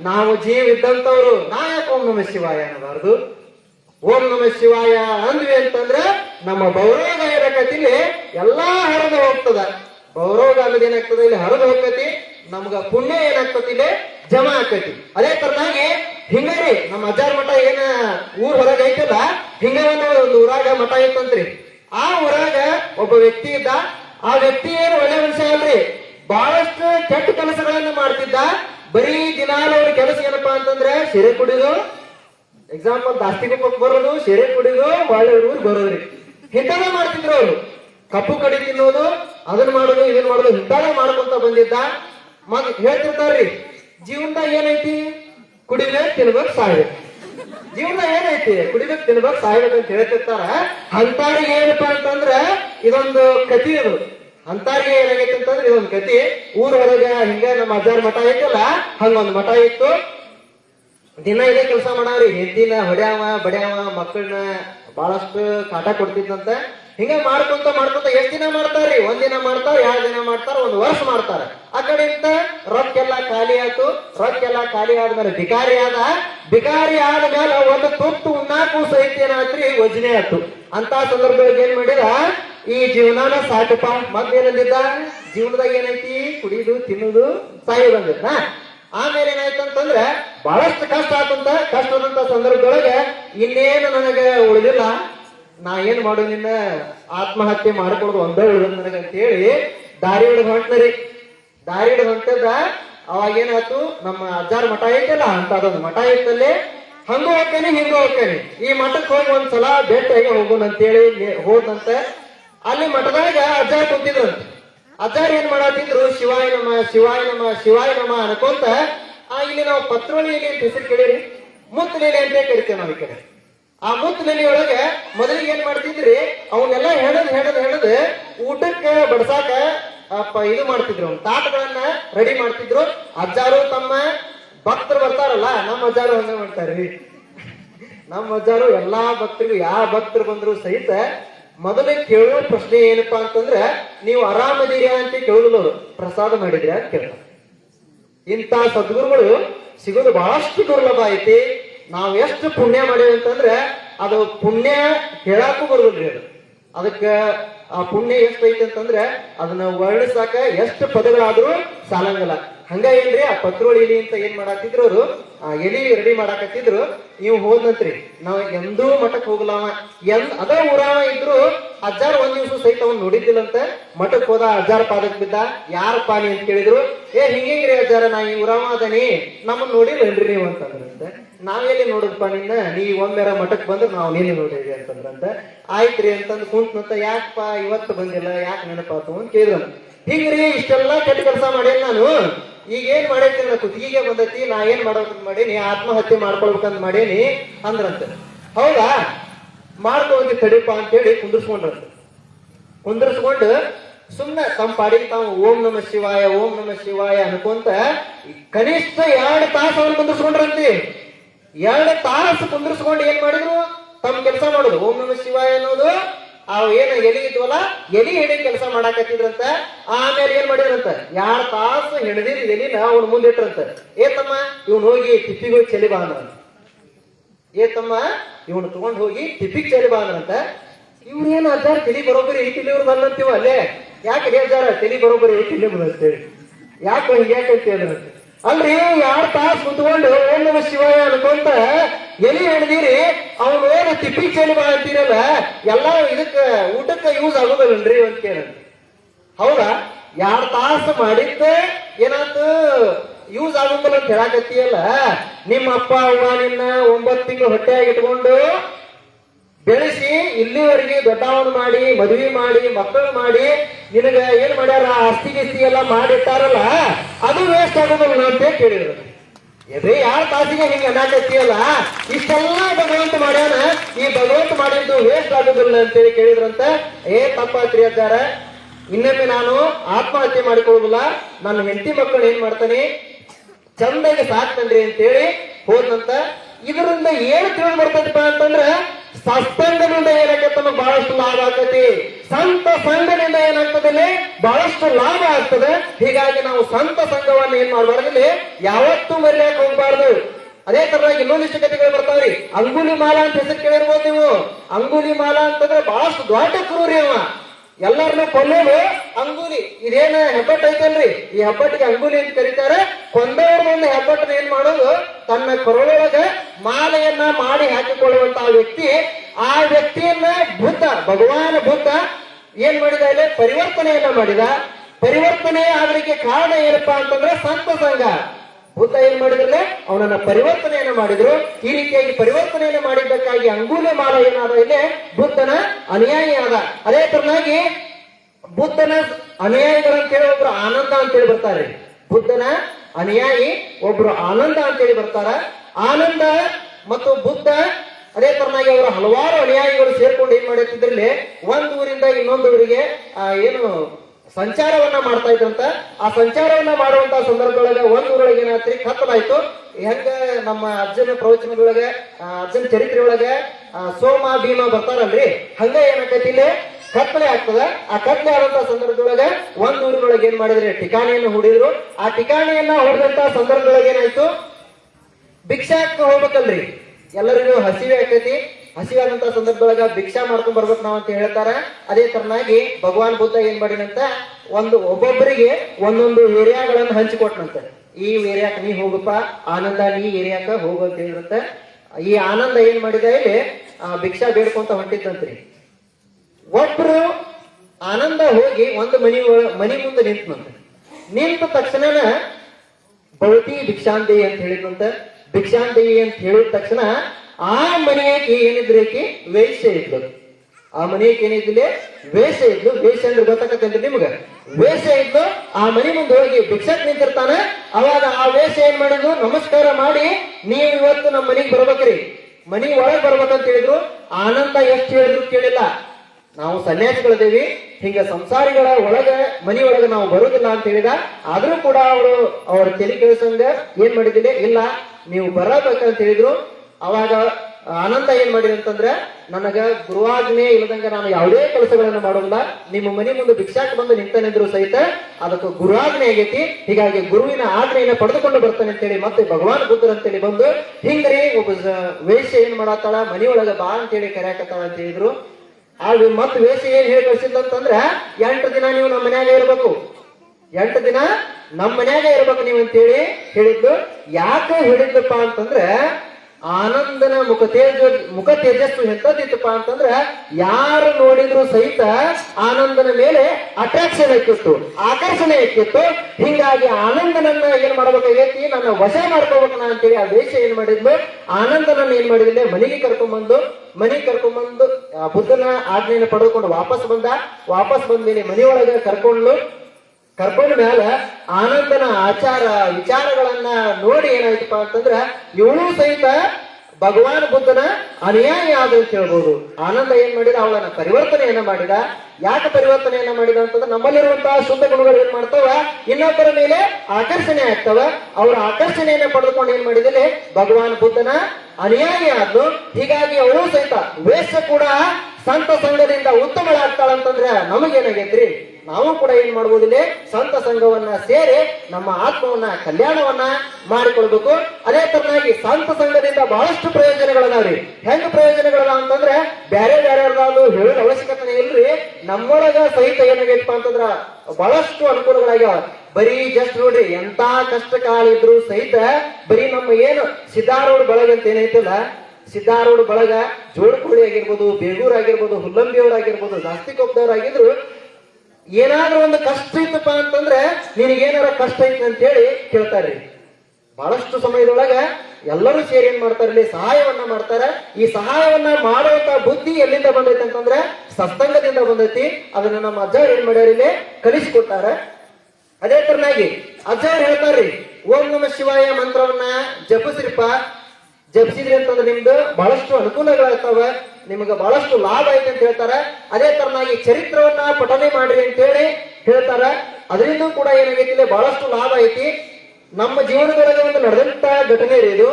ನಾವು ಜೀವ ಇದ್ದಂತವ್ರು ನಾ ಯಾಕೆ ಓಂ ನಮ ಶಿವಾಯ ಅನ್ನಬಾರ್ದು. ಓಂ ನಮ ಶಿವಾಯ ಅಂದ್ವಿ ಅಂತಂದ್ರ ನಮ್ಮ ಬೌರೋಗಾಯರ ಇರಕತಿಲಿ ಎಲ್ಲಾ ಹರಿದು ಹೋಗ್ತದ. ಬೌರೋಗ ಅನ್ನೋದು ಏನಾಗ್ತದೆ? ಇಲ್ಲಿ ಹರಿದು ಹೋಗ್ತತಿ. ನಮ್ಗ ಪುಣ್ಯ ಏನಾಗ್ತತಿ ಇಲ್ಲಿ? ಜಮಾ ಆಕತಿ ಅದೇ ತರನಾಗಿ ಹಿಂಗಾರಿ ನಮ್ಮ ಅಜ್ಜಾರ್ ಮಠ ಏನ ಊರ್ ಹೊರಗೆ ಐತಲ್ಲ ಹಿಂಗ ಒಂದು ಊರಾಗ ಮಠ ಐತಂತ್ರಿ. ಆ ಊರಾಗ ಒಬ್ಬ ವ್ಯಕ್ತಿ ಇದ್ದ. ಆ ವ್ಯಕ್ತಿ ಏನು ಒಳ್ಳೆ ಮನುಷ್ಯ ಅಲ್ರಿ? ಬಹಳಷ್ಟು ಕೆಟ್ಟ ಕೆಲಸಗಳನ್ನು ಮಾಡ್ತಿದ್ದ. ಬರೀ ದಿನಾಲು ಅವ್ರ ಕೆಲಸ ಏನಪ್ಪಾ ಅಂತಂದ್ರೆ ಸೆರೆ ಕುಡಿದು ಎಕ್ಸಾಂಪಲ್ ದಾಸ್ತಿಗೊಪ್ಪಕ್ಕೆ ಬರೋದು, ಸೆರೆ ಕುಡಿದು ಒಳ್ಳೆ ಊರಿಗೆ ಬರೋದ್ರಿ. ಇಂಥದೇ ಮಾಡ್ತಿದ್ರು ಅವರು. ಕಪ್ಪು ಕಡಿ ತಿನ್ನೋದು, ಅದನ್ನ ಮಾಡೋದು, ಇದನ್ನ ಮಾಡೋದು ಇಂಥದೇ ಮಾಡ್ಕೊಂತ ಬಂದಿದ್ದ. ಮತ್ ಹೇಳ್ತಿರ್ತಾರ್ರಿ, ಜೀವನದಾಗ ಏನೈತಿ? ಕುಡಿಬೇಕು ತಿನ್ಬೇಕು, ಸಾಯ್ಬೇಕು. ಜೀವನದಾಗ ಏನೈತಿ ಕುಡಿಬೇಕು, ತಿನ್ಬೇಕು, ಸಾಯ್ಬೇಕು ಅಂತ ಹೇಳ್ತಿರ್ತಾರ. ಅಂತಾರಿಗೆ ಏನಪ್ಪ ಅಂತಂದ್ರ, ಇದೊಂದು ಕತಿ ಅದು. ಅಂತಾರಿಗೆ ಏನಾಗೈತಿ ಅಂತಂದ್ರೆ, ಇದೊಂದು ಕತಿ ಊರ್ ಹೊರಗೆ ಹಿಂಗೆ ನಮ್ಮ ಅಜ್ಜಾರ ಮಠ ಐತಲ್ಲ, ಹಂಗೊಂದ್ ಮಠ ಇತ್ತು. ದಿನ ಇದೇ ಕೆಲಸ ಮಾಡಿ ಹೆದ್ದಿನ ಹೊಡ್ಯಾವ, ಬಡ್ಯಾವ ಮಕ್ಕಳನ್ನ ಬಹಳಷ್ಟು ಕಾಟ ಕೊಡ್ತಿದ್ದಂತ ಹಿಂಗ ಮಾಡ್ಕೊಂತ ಮಾಡ್ಕೊಂತ ಎಷ್ಟ್ ದಿನ ಮಾಡ್ತಾರ್ರಿ ಒಂದ್ ದಿನ ಮಾಡ್ತಾರ, ಎರಡ್ ದಿನ ಮಾಡ್ತಾರ, ಒಂದ್ ವರ್ಷ ಮಾಡ್ತಾರ. ಆ ಕಡೆಯಿಂದ ರೊಕ್ಕೆಲ್ಲ ಖಾಲಿ ಆಯ್ತು. ರೊಕ್ಕೆಲ್ಲ ಖಾಲಿ ಆದ್ಮೇಲೆ ಬಿಕಾರಿ ಆದ. ಬಿಕಾರಿ ಆದ್ಮೇಲೆ ಒಂದು ತುತ್ತು ಉಣ್ಣಾಕು ಸಹಿತ ಏನಾದ್ರಿ ವಜನೆ ಆಯ್ತು. ಅಂತ ಸಂದರ್ಭದಲ್ಲಿ ಏನ್ ಮಾಡಿದ? ಈ ಜೀವನಾನ ಸಾಕಪ್ಪ. ಮತ್ತೇನಂದಿದ್ದ ಜೀವನದಾಗ ಏನೈತಿ? ಕುಡಿದು, ತಿನ್ನುದು ಸಾಯಿ ಬಂದಿದ್ದ ಆಮೇಲೆ ಏನಾಯ್ತಂತಂದ್ರೆ ಬಹಳಷ್ಟು ಕಷ್ಟ ಆತಂತ, ಕಷ್ಟದಂತ ಸಂದರ್ಭದೊಳಗೆ ಇನ್ನೇನು ನನಗೆ ಉಳಿದಿಲ್ಲ. ನಾ ಏನ್ ಮಾಡು ನಿನ್ನ ಆತ್ಮಹತ್ಯೆ ಮಾಡ್ಕೊಳ್ಳೋದು ಒಂದೇ ಉಳಿದ ನನಗೆ ಅಂತ ಹೇಳಿ ದಾರಿ ಹಿಡಿದು ಹೊಂಟ್ನರಿ. ದಾರಿ ಹಿಡಿದು ಹೊಂಟದ ಅವಾಗ ಏನಾಯ್ತು? ನಮ್ಮ ಅಜ್ಜಾರ ಮಠ ಐತಲ್ಲ ಅಂತ ಅದೊಂದು ಮಠ ಐತಲ್ಲಿ ಹಂಗೂ ಹೋಗ್ತೇನೆ ಹಿಂಗೂ ಹೋಗ್ತೇನೆ ಈ ಮಠಕ್ಕೆ ಹೋಗಿ ಒಂದ್ಸಲ ಭೇಟಿಯಾಗಿ ಹೋಗೋಣ ಅಂತೇಳಿ ಹೋದಂತೆ ಅಲ್ಲಿ ಮಠದಾಗ ಅಜ್ಜ ಕುಂತಿದ್ರಂತೆ. ಅಜ್ಜಾರ್ ಏನ್ ಮಾಡತ್ತಿದ್ರು ಶಿವಾಯ ನಮ ಶಿವಾಯ ನಮ ಶಿವಾಯ ನಮ ಅನ್ಕೊಂತ, ಆ ಇಲ್ಲಿ ನಾವು ಪತ್ರೋಳಿ ಅಂತ ಹೆಸರು ಕೇಳಿರಿ. ಮುತ್ತಲೆಲೆ ಅಂತ ಕರಿತೇವೆ ನಾವು ಈ ಕಡೆ. ಆ ಮುತ್ತು ಒಳಗೆ ಮೊದಲಿಗೆ ಏನ್ ಮಾಡ್ತಿದ್ರಿ? ಅವನ್ನೆಲ್ಲ ಹೆಣದ್ ಹೆಣದ್ ಹೆಣದ್ ಊಟಕ್ಕೆ ಬಡ್ಸಾಕ ಇದು ಮಾಡ್ತಿದ್ರು. ಅವ್ನ ತಾಟಗಳನ್ನ ರೆಡಿ ಮಾಡ್ತಿದ್ರು. ಅಜ್ಜಾರು, ತಮ್ಮ, ಭಕ್ತರು ಬರ್ತಾರಲ್ಲ, ನಮ್ಮ ಅಜ್ಜಾರು ಹಂಗ ಮಾಡ್ತಾರ್ರಿ ನಮ್ಮ ಅಜ್ಜಾರು ಎಲ್ಲಾ ಭಕ್ತರು ಯಾವ ಭಕ್ತರು ಬಂದ್ರು ಸಹಿತ ಮೊದಲೇ ಕೇಳುವ ಪ್ರಶ್ನೆ ಏನಪ್ಪಾ ಅಂತಂದ್ರೆ, ನೀವು ಆರಾಮದಿರಾ ಅಂತ ಅವರು. ಪ್ರಸಾದ ಮಾಡಿದ್ರಿ ಅಂತ ಕೇಳ ಇಂತ ಸದ್ಗುರುಗಳು ಸಿಗೋದು ಬಹಳಷ್ಟು ದುರ್ಲಭ ಐತಿ. ನಾವು ಎಷ್ಟು ಪುಣ್ಯ ಮಾಡೇವಿ ಅಂತಂದ್ರೆ ಅದು ಪುಣ್ಯ ಹೇಳಕ್ಕೂ ಬರುದಿಲ್ರಿ ಅದು. ಅದಕ್ಕೆ ಆ ಪುಣ್ಯ ಎಷ್ಟು ಐತಿ ಅಂತಂದ್ರೆ ಅದನ್ನ ವರ್ಣಿಸಾಕ ಎಷ್ಟು ಪದಗಳಾದ್ರೂ ಸಾಲಂಗಲ್ಲ. ಹಂಗ ಏನ್ರಿ? ಆ ಪತ್ರೋಳಿ ಎಲಿ ಅಂತ ಏನ್ ಮಾಡಾತಿದ್ರು ಅವರು? ಆ ಎಲಿ ರೆಡಿ ಮಾಡಾಕತ್ತಿದ್ರು. ನೀವು ಹೋದ್ನಂತ್ರಿ. ನಾವ್ ಎಂದೂ ಮಠಕ್ ಹೋಗಲಾವ ಎಂದ್ ಅದ ಊರಾವ ಇದ್ರು ಅಜ್ಜಾರ್ ಒಂದ್ ದಿವ್ಸ ಸಹಿತ ಅವ್ನ್ ನೋಡಿದ್ದಿಲ್ಲಂತ ಮಠಕ್ ಹೋದ ಅಜ್ಜಾರ್ ಪಾದಕ್ ಬಿದ್ದ. ಯಾರ ಪಾನಿ ಅಂತ ಕೇಳಿದ್ರು. ಏ ಹಿಂಗಿಂಗ್ರಿ ಅಜ್ಜಾರ ನಾ ಈ ಊರಾವ ಅದನಿ. ನಮ್ಮನ್ನ ನೋಡಿಲ್ಲೇನ್ರಿ ನೀವು ಅಂತಂದ್ರಂತೆ. ನಾವೆಲ್ಲಿ ನೋಡಿದ್ಪ ನಿನ್ನ? ನೀ ಒಮ್ಮೆರ ಮಠಕ್ ಬಂದ್ರೆ ನಾವು ನೀನು ನೋಡಿದ್ವಿ ಅಂತಂದ್ರಂತ. ಆಯ್ತ್ರಿ ಅಂತಂದು ಕುಂತ್ನಂತ ಯಾಕಪ್ಪ ಇವತ್ತು ಬಂದಿಲ್ಲ? ಯಾಕೆ ನೆನಪಾತು ಅಂತ ಕೇಳಿದ್ರು. ಹಿಂಗ್ರಿ, ಇಷ್ಟೆಲ್ಲ ಕೆಟ್ಟ ಕೆಲಸ ಮಾಡೇನ್ ನಾನು? ಈಗ ಏನ್ ಮಾಡೈತಿ ನನ್ನ ಕುತ್ತಿಗೆಗೆ ಬಂದೈತಿ, ನಾ ಏನ್ ಮಾಡ್ಬೇಕಂತ ಮಾಡೀನಿ, ಆತ್ಮಹತ್ಯೆ ಮಾಡ್ಕೊಳ್ಬೇಕಂತ ಮಾಡೇನಿ ಅಂದ್ರಂತೆ. ಹೌದಾ? ಮಾಡ್ಕೋಗಿ ತಡಿಪ ಅಂತೇಳಿ ಕುಂದಿರ್ಸ್ಕೊಂಡ್ರಂತೆ. ಕುಂದಿರ್ಸ್ಕೊಂಡು ಸುಮ್ಮನೆ ತಮ್ಮ ಪಾಡಿಗೆ ತಾವು ಓಂ ನಮ ಶಿವಾಯ, ಓಂ ನಮ ಶಿವಾಯ ಅನ್ಕೊಂತ ಕನಿಷ್ಠ ಎರಡು ತಾಸು ಅವ್ರು ಕುಂದಿರ್ಸ್ಕೊಂಡ್ರಂತಿ. ಎರಡು ತಾಸು ಕುಂದಿರ್ಸ್ಕೊಂಡು ಏನ್ ಮಾಡಿದ್ರು? ತಮ್ಮ ಕೆಲಸ ಮಾಡುದು. ಓಂ ನಮ ಶಿವಾಯ ಅನ್ನೋದು ಅವ್ ಏನ ಎಲಿ ಇದ್ವಲ್ಲ, ಎಲಿ ಹಿಡಿ ಕೆಲಸ ಮಾಡಾಕತ್ತಿದ್ರಂತ. ಆಮೇಲೆ ಏನ್ ಮಾಡಿದ್ರಂತ? ಯಾರ ತಾಸು ಹಿಡಿದಿದ್ ಎಲಿನ ಅವ್ನ ಮುಂದೆ ಇಟ್ರಂತ. ಏ ತಮ್ಮ, ಇವ್ನು ಹೋಗಿ ತಿಪ್ಪಿಗೆ ಚಲಿ ಬಾ ಅಂದ್ರಂತ. ಏ ತಮ್ಮ, ಇವನು ತಗೊಂಡ್ ಹೋಗಿ ತಿಪ್ಪಿಗೆ ಚಲಿ ಬಾ ಅಂದ್ರಂತ. ಇವ್ರೇನು ಅಜ್ಜಾರ್ ತಲಿ ಬರೋಬ್ಬರಿ ಈ ತಿಳಿ ಬಂದಂತೀವ ಅಲ್ಲೇ ಯಾಕೆ ಹೇಳ್ತಾರ ತಲಿ ಬರೋಬ್ಬರಿ ಈ ತಿಳಿ ಬಂದಂತೇಳಿ ಯಾಕೆ ಹಿಂಗೆ ಯಾಕೆ ಅಂತ ಹೇಳಿದ್ರಂತೆ ಅಲ್ರಿ ಎರಡ್ ತಾಸು ಕುತ್ಕೊಂಡು, ಓಂ ಶಿವಯ್ಯ ಶಿವಾಯ ಅನ್ಕೊಂತ ಎಲಿ ಹಿಡ್ದಿರಿ ಅವ್ನು ಏನು ತಿಪ್ಪಿ ಚೇಲಿ ಮಾಡ್ತೀರಲ್ಲ ಎಲ್ಲ ಎಲ್ಲಾ ಇದಕ್ಕ ಊಟಕ್ಕ ಯೂಸ್ ಆಗೋದಲ್ರಿ ಅಂತ ಕೇಳ ಹೌದಾ? ಎರಡ್ ತಾಸು ಮಾಡಿದ್ದ ಏನಂತ? ಯೂಸ್ ಆಗುತ್ತಲ್ಲ ಅಂತ ಹೇಳಾಕತ್ತಿಯಲ್ಲ. ನಿಮ್ಮ ಅಪ್ಪ, ಅಮ್ಮ ನಿನ್ನ ಒಂಬತ್ತು ತಿಂಗಳು ಹೊಟ್ಟೆಯಾಗಿ ಇಟ್ಕೊಂಡು ಬೆಳೆಸಿ ಇಲ್ಲಿವರೆಗೆ ದೊಡ್ಡವನು ಮಾಡಿ, ಮದುವೆ ಮಾಡಿ, ಮಕ್ಕಳು ಮಾಡಿ, ನಿನಗ ಏನ್ ಮಾಡ್ಯಾರ? ಆಸ್ತಿ ಗಿಸ್ತಿ ಎಲ್ಲ ಮಾಡಿರ್ತಾರಲ್ಲ ಅದು ವೇಸ್ಟ್ ಆಗೋದಿಲ್ಲ ಅಂತ ಕೇಳಿದ್ರು. ಎದೆ ಯಾರ ತಾಸಿಗೆ ಹಿಂಗ ಅನ್ನಾಕತ್ತೀಯಲ್ಲ ಇಷ್ಟೆಲ್ಲ ಭಗವಂತ ಮಾಡ್ಯಾನ. ಈ ಭಗವಂತ ಮಾಡಿದ್ದು ವೇಸ್ಟ್ ಆಗೋದಿಲ್ಲ ಅಂತೇಳಿ ಕೇಳಿದ್ರಂತ, ಏ ತಪ್ಪಾತ್ರಿ ಅಂತಾರ ಇನ್ನೊಮ್ಮೆ ನಾನು ಆತ್ಮಹತ್ಯೆ ಮಾಡಿಕೊಳ್ಳೋದಿಲ್ಲ. ನನ್ನ ಹೆಂಡತಿ ಮಕ್ಕಳು ಏನ್ ಮಾಡ್ತಾನೆ? ಚಂದಾಗಿ ಸಾಕ್ತನ್ರಿ ಅಂತೇಳಿ ಹೋದಂತ ಇದರಿಂದ ಏನು ತಿಳಿದು ಅಂತಂದ್ರೆ ಅಂತಂದ್ರ ಸತ್ಸಂಗದಿಂದ ಏನಾಗತ್ತೆ ಬಹಳಷ್ಟು ಲಾಭ ಆಗ್ತೈತಿ. ಸಂತ ಸಂಘದಿಂದ ಏನಾಗ್ತದೆ ಬಹಳಷ್ಟು ಲಾಭ ಆಗ್ತದೆ. ಹೀಗಾಗಿ ನಾವು ಸಂತ ಸಂಘವನ್ನು ಏನ್ ಮಾಡಬಾರ್ದಲ್ಲಿ ಯಾವತ್ತೂ ಮರ್ಯಾಕ್ ಹೋಗ್ಬಾರ್ದು. ಅದೇ ತರವಾಗಿ ಇನ್ನೊಂದಿಷ್ಟು ಕಥೆಗಳು ಬರ್ತಾವ್ರಿ ಅಂಗುಲಿ ಮಾಲಾ ಅಂತ ಹೆಸರು ಕೇಳಿರ್ಬೋದು ನೀವು. ಅಂಗುಲಿ ಮಾಲಾ ಅಂತಂದ್ರೆ ಬಹಳಷ್ಟು ದೊಡ್ಡ ಕ್ರೂರಿ ಅವ. ಎಲ್ಲರನ್ನು ಕೊಲ್ಲೋದು ಅಂಗುಲಿ. ಇದೇನ ಹೆಬ್ಬಟ್ ಐತಲ್ರಿ? ಈ ಹೆಬ್ಬಟ್ಟಿಗೆ ಅಂಗುಲಿ ಅಂತ ಕರೀತಾರೆ. ಕೊಂದವ್ರ ಮುಂದೆ ಹೆಬ್ಬಟ್ಟನ ಏನ್ ಮಾಡೋದು? ತನ್ನ ಕೊರಳೊಳಗ ಮಾಲೆಯನ್ನ ಮಾಡಿ ಹಾಕಿಕೊಳ್ಳುವಂತಹ ವ್ಯಕ್ತಿ, ಆ ವ್ಯಕ್ತಿಯನ್ನ ಭೂತ ಭಗವಾನ್ ಭೂತ ಏನ್ ಮಾಡಿದ ಇಲ್ಲಿ? ಪರಿವರ್ತನೆಯನ್ನ ಮಾಡಿದ. ಪರಿವರ್ತನೆ ಆಗಲಿಕ್ಕೆ ಕಾರಣ ಏನಪ್ಪಾ ಅಂತಂದ್ರೆ ಸಂತ ಸಂಘ ಬುದ್ಧ ಏನ್ ಮಾಡಿದ್ರೆ ಅವನನ್ನ ಪರಿವರ್ತನೆಯನ್ನು ಮಾಡಿದ್ರು. ಈ ರೀತಿಯಾಗಿ ಪರಿವರ್ತನೆಯನ್ನು ಮಾಡಿದ್ದಕ್ಕಾಗಿ ಅಂಗೂಲೆ ಮಾಲ ಏನಾದ ಇಲ್ಲಿ? ಬುದ್ಧನ ಅನುಯಾಯಿ ಆದ. ಅದೇ ತರನಾಗಿ ಬುದ್ಧನ ಅನುಯಾಯಿಗಳು ಅಂತೇಳಿ ಒಬ್ರು ಆನಂದ ಅಂತೇಳಿ ಬರ್ತಾರೆ. ಬುದ್ಧನ ಅನುಯಾಯಿ ಒಬ್ರು ಆನಂದ ಅಂತೇಳಿ ಬರ್ತಾರ. ಆನಂದ ಮತ್ತು ಬುದ್ಧ ಅದೇ ತರನಾಗಿ ಅವರು ಹಲವಾರು ಅನುಯಾಯಿಗಳು ಸೇರ್ಕೊಂಡು ಏನ್ ಮಾಡುತ್ತಿದ್ರಲ್ಲಿ? ಒಂದ್ ಊರಿಂದ ಇನ್ನೊಂದು ಊರಿಗೆ ಏನು ಸಂಚಾರವನ್ನ ಮಾಡ್ತಾ ಇದ್ರಂತ ಆ ಸಂಚಾರವನ್ನ ಮಾಡುವಂತ ಸಂದರ್ಭದೊಳಗೆ ಒಂದ್ ಊರೊಳಗೆ ಏನಾಯ್ತು ಕತ್ತಲಾಯ್ತು ಹೆಂಗ ನಮ್ಮ ಅರ್ಜುನ ಪ್ರವಚನದೊಳಗೆ ಅರ್ಜುನ ಚರಿತ್ರೆ ಒಳಗೆ ಸೋಮ, ಭೀಮ ಬರ್ತಾರಲ್ರಿ? ಹಂಗ ಏನಾಕೈತಿ ಇಲ್ಲಿ? ಕತ್ತಲೆ ಆಗ್ತದ. ಆ ಕತ್ತಲೆ ಆದಂತ ಸಂದರ್ಭದೊಳಗೆ ಒಂದ್ ಊರಿನೊಳಗೆ ಏನ್ ಮಾಡಿದ್ರೆ? ಠಿಕಾಣಿಯನ್ನು ಹೂಡಿದ್ರು. ಆ ಠಿಕಾಣಿಯನ್ನ ಹೊಡೆದಂತ ಸಂದರ್ಭದೊಳಗೆ ಏನಾಯ್ತು? ಭಿಕ್ಷಾಕ್ ಹೋಗ್ಬೇಕಲ್ರಿ. ಎಲ್ಲರಿಗೂ ಹಸಿವೆ ಆಕೈತಿ. ಹಸಿವೆ ಆದಂತ ಸಂದರ್ಭದೊಳಗ ಭಿಕ್ಷಾ ಮಾಡ್ಕೊಂಡ್ ಬರ್ಬೇಕು ನಾವು ಅಂತ ಹೇಳ್ತಾರ. ಅದೇ ತರನಾಗಿ ಭಗವಾನ್ ಬುದ್ಧ ಏನ್ ಮಾಡಿನಂತ ಒಂದು ಒಬ್ಬೊಬ್ಬರಿಗೆ ಒಂದೊಂದು ಏರಿಯಾಗಳನ್ನ ಹಂಚಿಕೊಟ್ನಂತ. ಈ ಏರಿಯಾಕ್ ನೀ ಹೋಗಪ್ಪ, ಆನಂದ ನೀ ಏರಿಯಾಕ ಹೋಗು ಅಂತ ಹೇಳಿರುತ್ತೆ ಈ ಆನಂದ ಏನ್ ಮಾಡಿದ ಇಲ್ಲಿ? ಆ ಭಿಕ್ಷಾ ಬೇಡ್ಕೊಂತ ಹೊಂಟಿದ್ದಂತ್ರಿ. ಒಬ್ರು ಆನಂದ ಹೋಗಿ ಒಂದು ಮನಿ ಮನಿ ಮುಂದೆ ನಿಂತನಂತ. ನಿಂತ ತಕ್ಷಣನ ಭವತಿ ಭಿಕ್ಷಾಂದೇಯಿ ಅಂತ ಹೇಳಿದಂತ ಭಿಕ್ಷಾಂದೇಯಿ ಅಂತ ಹೇಳಿದ ತಕ್ಷಣ ಆ ಮನೆಯಕ್ಕೆ ಏನಿದ್ರಿ ವೇಷ ಇದ್ಲು. ಆ ಮನೆಯಕ್ಕೆ ಏನಿದ್ಲೆ ವೇಷ ಇದ್ಲು. ವೇಷ ಅಂದ್ರೆ ಗೊತ್ತಾಕತ್ತೇನ್ರಿ ನಿಮ್ಗ? ವೇಷ ಇದ್ಲು. ಆ ಮನೆ ಮುಂದೆ ಹೋಗಿ ಭಿಕ್ಷಕ್ ನಿಂತಿರ್ತಾನ. ಅವಾಗ ಆ ವೇಷ ಏನ್ ಮಾಡಿದ್ರು ನಮಸ್ಕಾರ ಮಾಡಿ ನೀವು ಇವತ್ತು ನಮ್ಮ ಮನೆಗೆ ಬರ್ಬೇಕ್ರಿ. ಮನಿ ಒಳಗೆ ಬರ್ಬೇಕಂತ ಹೇಳಿದ್ರು. ಆನಂದ ಎಷ್ಟು ಹೇಳಿದ್ರು ಕೇಳಿಲ್ಲ. ನಾವು ಸನ್ಯಾಸಿಗಳದೇವಿ ಹಿಂಗ ಸಂಸಾರಿಗಳ ಒಳಗ, ಮನಿ ಒಳಗ ನಾವು ಬರುದಿಲ್ಲ ಅಂತ ಹೇಳಿದ. ಆದ್ರೂ ಕೂಡ ಅವರು ಅವ್ರ ತೆಲಿ ಕೆಲಸ ಏನ್ ಮಾಡಿದಿಲ್ಲ ಇಲ್ಲ, ನೀವು ಬರಬೇಕಂತ ಹೇಳಿದ್ರು. ಅವಾಗ ಆನಂದ ಏನ್ ಮಾಡಿದ ಅಂತಂದ್ರೆ, ನನಗ ಗುರುವಾಜ್ಞೆ ಇಲ್ಲದಂಗ ನಾನು ಯಾವುದೇ ಕೆಲಸಗಳನ್ನು ಮಾಡೋದಿಲ್ಲ. ನಿಮ್ಮ ಮನೆ ಮುಂದೆ ಭಿಕ್ಷಾಕ್ ಬಂದು ನಿಂತನೆಂದ್ರು ಸಹಿತ ಅದಕ್ಕೆ ಗುರುವಾಜ್ಞೆ ಆಗೈತಿ. ಹೀಗಾಗಿ ಗುರುವಿನ ಆಜ್ಞೆಯನ್ನು ಪಡೆದುಕೊಂಡು ಬರ್ತಾನೆ ಅಂತೇಳಿ ಮತ್ತೆ ಭಗವಾನ್ ಬುದ್ಧರ್ ಅಂತೇಳಿ ಬಂದು, ಹಿಂಗ್ರಿ, ಒಬ್ಬ ವೇಶ್ಯ ಏನ್ ಮಾಡತ್ತಾಳ? ಮನೆಯೊಳಗ ಬಾ ಅಂತೇಳಿ ಕರೆಯಾಕತ್ತಾಳ ಅಂತ ಹೇಳಿದ್ರು. ಆ ಮತ್ ಮತ್ತ್ ವೇಷ ಏನ್ ಹೇಳಿ ಕಳ್ಸಿದ್ಲಂತಂದ್ರ, ಎಂಟು ದಿನ ನೀವು ನಮ್ಮ ಮನ್ಯಾಗ ಇರ್ಬೇಕು. ಎಂಟು ದಿನ ನಮ್ಮ ಮನ್ಯಾಗ ಇರ್ಬೇಕು ನೀವು ಅಂತೇಳಿ ಹೇಳಿದ್ದು. ಯಾಕೆ ಹೇಳಿದ್ದಪ್ಪ ಅಂತಂದ್ರ ಆನಂದನ ಮುಖ ತೇಜ, ಮುಖ ತೇಜಸ್ಸು ಎಂತದಿತ್ತಪ್ಪ ಅಂತಂದ್ರ ಯಾರು ನೋಡಿದ್ರು ಸಹಿತ ಆನಂದನ ಮೇಲೆ ಅಟ್ರಾಕ್ಷನ್ ಹೆಚ್ಚಿತ್ತು ಆಕರ್ಷಣೆ ಹೆಚ್ಚಿತ್ತು ಹಿಂಗಾಗಿ ಆನಂದನನ್ನ ಏನ್ ಮಾಡ್ಬೇಕಾಗೈತಿ? ನನ್ನ ವಶ ಮಾಡ್ಕೋಬೇಕು ನಾ ಅಂತೇಳಿ ಆ ದೇಶ ಏನ್ ಮಾಡಿದ್ಲು? ಆನಂದನನ್ನ ಏನ್ ಮಾಡಿದ್ಲೆ ಮನೆಗೆ ಕರ್ಕೊಂಡ್ಬಂದು ಮನೆಗೆ ಕರ್ಕೊಂಡ್ಬಂದು ಬುದ್ಧನ ಆಜ್ಞೆಯನ್ನು ಪಡೆದುಕೊಂಡು ವಾಪಸ್ ಬಂದ. ವಾಪಸ್ ಬಂದ ಮೇಲೆ ಮನೆಯೊಳಗೆ ಕರ್ಕೊಂಡು ಕರ್ಕೊಂಡ ಮೇಲೆ ಆನಂದನ ಆಚಾರ ವಿಚಾರಗಳನ್ನ ನೋಡಿ ಏನಾಯ್ತಪ್ಪ ಅಂತಂದ್ರ ಇವಳು ಸಹಿತ ಭಗವಾನ್ ಬುದ್ಧನ ಅನುಯಾಯಿ ಆದ ಅಂತ ಹೇಳ್ಬೋದು. ಆನಂದ ಏನ್ ಮಾಡಿದ? ಅವಳನ್ನ ಪರಿವರ್ತನೆಯನ್ನ ಮಾಡಿದ. ಯಾಕೆ ಪರಿವರ್ತನೆಯನ್ನ ಮಾಡಿದ ಅಂತಂದ್ರೆ ನಮ್ಮಲ್ಲಿರುವಂತಹ ಶುದ್ಧ ಗುಣಗಳು ಏನ್ ಮಾಡ್ತಾವ? ಇನ್ನೊಬ್ಬರ ಮೇಲೆ ಆಕರ್ಷಣೆ ಆಗ್ತಾವ. ಅವರ ಆಕರ್ಷಣೆಯನ್ನ ಪಡೆದುಕೊಂಡು ಏನ್ ಮಾಡಿದಲ್ಲಿ ಭಗವಾನ್ ಬುದ್ಧನ ಅನುಯಾಯಿ ಆದ್ಲು. ಹೀಗಾಗಿ ಅವರು ಸಹಿತ ವೇಷ ಕೂಡ ಸಂತ ಸಂಘದಿಂದ ಉತ್ತಮಳಾಗ್ತಾಳಂತಂದ್ರೆ ನಮಗೇನಾಗೈತ್ರಿ? ನಾವು ಕೂಡ ಏನ್ ಮಾಡ್ಬೋದಿಲ್ಲ? ಸಂತ ಸಂಘವನ್ನ ಸೇರಿ ನಮ್ಮ ಆತ್ಮವನ್ನ, ಕಲ್ಯಾಣವನ್ನ ಮಾಡಿಕೊಳ್ಬೇಕು. ಅದೇ ತರನಾಗಿ ಸಂತ ಸಂಘದಿಂದ ಬಹಳಷ್ಟು ಪ್ರಯೋಜನಗಳದಾವ್ರಿ. ಹೆಂಗ್ ಪ್ರಯೋಜನಗಳದ ಅಂತಂದ್ರೆ ಬೇರೆ ಬೇರೆ ಅವಶ್ಯಕತೆ ಇಲ್ರಿ. ನಮ್ಮೊಳಗ ಸಹಿತ ಏನಾಗೈತಪ್ಪ ಅಂತಂದ್ರ ಬಹಳಷ್ಟು ಅನುಕೂಲಗಳಾಗ್ಯಾವ. ಬರೀ ಜಸ್ಟ್ ನೋಡ್ರಿ, ಎಂತ ಕಷ್ಟ ಕಾಲ ಇದ್ರು ಸಹಿತ ಬರೀ ನಮ್ಮ ಏನು ಸಿದ್ಧಾರೂಢ ಬಳಗ ಅಂತ ಏನೈತಲ್ಲ ಸಿದ್ಧಾರೂಢ ಬಳಗ ಜೋಡಕೋಳಿ ಆಗಿರ್ಬೋದು, ಬೇಗೂರ್ ಆಗಿರ್ಬೋದು, ಹುಲ್ಲಂಬಿಯವ್ರ ಆಗಿರ್ಬೋದು ನಾಸ್ತಿಕೊಪ್ಪದವ್ರು ಆಗಿದ್ರು, ಏನಾದ್ರೂ ಒಂದು ಕಷ್ಟ ಇತ್ತಪ್ಪ ಅಂತಂದ್ರೆ ನಿನಗೇನಾರ ಕಷ್ಟ ಐತೆ ಅಂತ ಹೇಳಿ ಕೇಳ್ತಾರ್ರಿ. ಬಹಳಷ್ಟು ಸಮಯದೊಳಗ ಎಲ್ಲರೂ ಸೇರಿ ಏನ್ ಮಾಡ್ತಾರೆ ಇಲ್ಲಿ ಸಹಾಯವನ್ನ ಮಾಡ್ತಾರೆ. ಈ ಸಹಾಯವನ್ನ ಮಾಡುವಂತ ಬುದ್ಧಿ ಎಲ್ಲಿಂದ ಬಂದೈತಿ ಅಂತಂದ್ರೆ ಸತ್ಸಂಗದಿಂದ ಬಂದೈತಿ. ಅದನ್ನ ನಮ್ಮ ಅಜ್ಜ ಏನ್ ಮಾಡ್ಯಾರ ಇಲ್ಲಿ ಕಲಿಸ್ಕೊಟ್ಟಾರ ಅದೇ ತರನಾಗಿ ಅಜ್ಜ ಅವ್ರು ಹೇಳ್ತಾರ್ರಿ? ಓಂ ನಮ ಶಿವಾಯ ಮಂತ್ರವನ್ನ ಜಪಿಸ್ರಿಪ್ಪ. ಜಪಿಸಿದ್ರಿ ಅಂತಂದ್ರೆ ನಿಮ್ದು ಬಹಳಷ್ಟು ಅನುಕೂಲಗಳಾಗ್ತವೆ. ನಿಮ್ಗೆ ಬಹಳಷ್ಟು ಲಾಭ ಐತೆ ಅಂತ ಹೇಳ್ತಾರ. ಅದೇ ತರನಾಗಿ ಚರಿತ್ರವನ್ನ ಪಠನೆ ಮಾಡ್ರಿ ಅಂತೇಳಿ ಹೇಳ್ತಾರ. ಅದರಿಂದ ಕೂಡ ಏನಾಗೈತಿ ಬಹಳಷ್ಟು ಲಾಭ ಐತಿ. ನಮ್ಮ ಜೀವನದೊಳಗೆ ಒಂದು ನಡೆದಂತ ಘಟನೆ ರೀ ಇದು.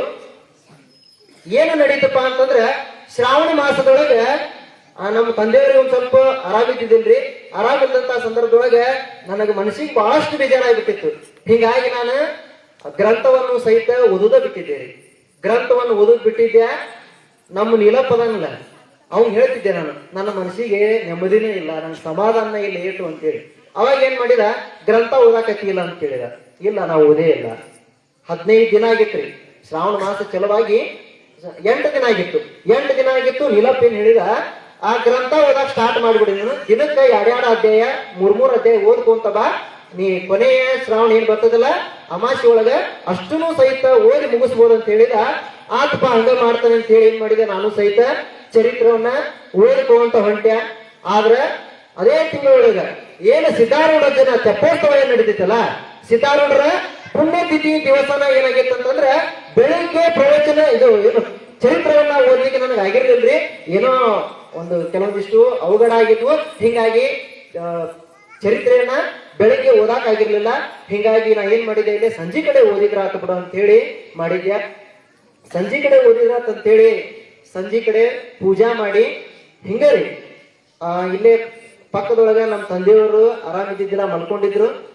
ಏನು ನಡೀತಪ್ಪ ಅಂತಂದ್ರೆ ಶ್ರಾವಣ ಮಾಸದೊಳಗೆ ನಮ್ಮ ತಂದೆಯವ್ರಿಗೆ ಒಂದ್ ಸ್ವಲ್ಪ ಆರಾಮಿದ್ದಿದ್ದಿಲ್ರಿ ಆರಾಮಿದ್ದಂತ ಸಂದರ್ಭದೊಳಗೆ ನನಗೆ ಮನಸ್ಸಿಗೆ ಬಹಳಷ್ಟು ಬೇಜಾರಾಗ್ಬಿಟ್ಟಿತ್ತು. ಹೀಗಾಗಿ ನಾನು ಗ್ರಂಥವನ್ನು ಸಹಿತ ಓದುದ ಬಿಟ್ಟಿದ್ದೆ ರೀ ಗ್ರಂಥವನ್ನು ಓದೋದ್ ಬಿಟ್ಟಿದ್ದೆ. ನಮ್ಮ ನೀಲಪ್ಪದನಲ್ಲ ಅವ್ನು ಹೇಳ್ತಿದ್ದೆ ನಾನು, ನನ್ನ ಮನಸ್ಸಿಗೆ ನೆಮ್ಮದಿನೇ ಇಲ್ಲ, ನನ್ನ ಸಮಾಧಾನ ಇಲ್ಲ ಏಟು ಅಂತೇಳಿ. ಅವಾಗ ಏನ್ ಮಾಡಿದ? ಗ್ರಂಥ ಓದಾಕತ್ತಿಲ್ಲ ಅಂತ ಕೇಳಿದ. ಇಲ್ಲ, ನಾವು ಓದೇ ಇಲ್ಲ. ಹದಿನೈದು ದಿನ ಆಗಿತ್ರಿ ಶ್ರಾವಣ ಮಾಸ ಚಲವಾಗಿ ಎಂಟು ದಿನ ಆಗಿತ್ತು. ಎಂಟು ದಿನ ಆಗಿತ್ತು, ನೀಲಪ್ಪ ಏನ್ ಹೇಳಿದ, ಆ ಗ್ರಂಥ ಓದಾಕ್ ಸ್ಟಾರ್ಟ್ ಮಾಡ್ಬಿಡಿ ನಾನು. ದಿನಕ್ಕೆ ಎರಡೆರಡು ಅಧ್ಯಾಯ ಮೂರ್ ಮೂರ್ ಅಧ್ಯಾಯ ಓದ್ಕೊಂತ ಬಾ. ನೀ ಕೊನೆಯ ಶ್ರಾವಣ ಏನ್ ಬರ್ತದಲ್ಲ ಅಮಾಸಿ ಒಳಗ ಅಷ್ಟೂ ಸಹಿತ ಓದಿ ಮುಗಿಸ್ಬೋದು ಅಂತ ಹೇಳಿದ. ಆತಪ್ಪ ಹಂಗ ಮಾಡ್ತಾನೆ ಅಂತ ಹೇಳಿ ಏನ್ ಮಾಡಿದೆ? ನಾನು ಸಹಿತ ಚರಿತ್ರವನ್ನ ಓದ್ಕೊಂತ ಹೊಂಟ್ಯ. ಆದ್ರ ಅದೇ ತಿಂಗಳೊಳಗ. ಏನು ಸಿದ್ಧಾರೂಢ ಜನ ತೆಪ್ಪೋತ್ಸವ ಏನ್ ನಡೆದಿತ್ತಲ್ಲ ಸಿದ್ಧಾರೂಢರ ಪುಣ್ಯತಿಥಿ ದಿವಸನ ಏನಾಗಿತ್ತು ಅಂತಂದ್ರೆ ಬೆಳಿಗ್ಗೆ ಪ್ರವಚನ, ಇದು ಏನು ಚರಿತ್ರವನ್ನ ಓದ್ಲಿಕ್ಕೆ ನನಗೆ ಆಗಿರ್ಲಿಲ್ರಿ. ಏನೋ ಒಂದು ಕೆಲವೊಂದಿಷ್ಟು ಅವಘಡ ಆಗಿದ್ವು. ಹಿಂಗಾಗಿ ಚರಿತ್ರೆಯನ್ನ ಬೆಳಿಗ್ಗೆ ಓದಾಕ್ ಆಗಿರ್ಲಿಲ್ಲ. ಹಿಂಗಾಗಿ ನಾ ಏನ್ ಮಾಡಿದೆ? ಇಲ್ಲಿ ಸಂಜೆ ಕಡೆ ಓದಿದ್ರ ಆತ ಬಿಡು ಅಂತ ಹೇಳಿ ಮಾಡಿದ್ಯಾ. ಸಂಜೆ ಕಡೆ ಓದಿದ್ರ ಅಂತ ಹೇಳಿ ಸಂಜೆ ಕಡೆ ಪೂಜಾ ಮಾಡಿ ಹಿಂಗರಿ ಇಲ್ಲೇ ಪಕ್ಕದೊಳಗ ನಮ್ಮ ತಂದೆಯವರು ಆರಾಮಿದ್ದಿದ್ದಿಲ್ಲ, ಮಲ್ಕೊಂಡಿದ್ರು.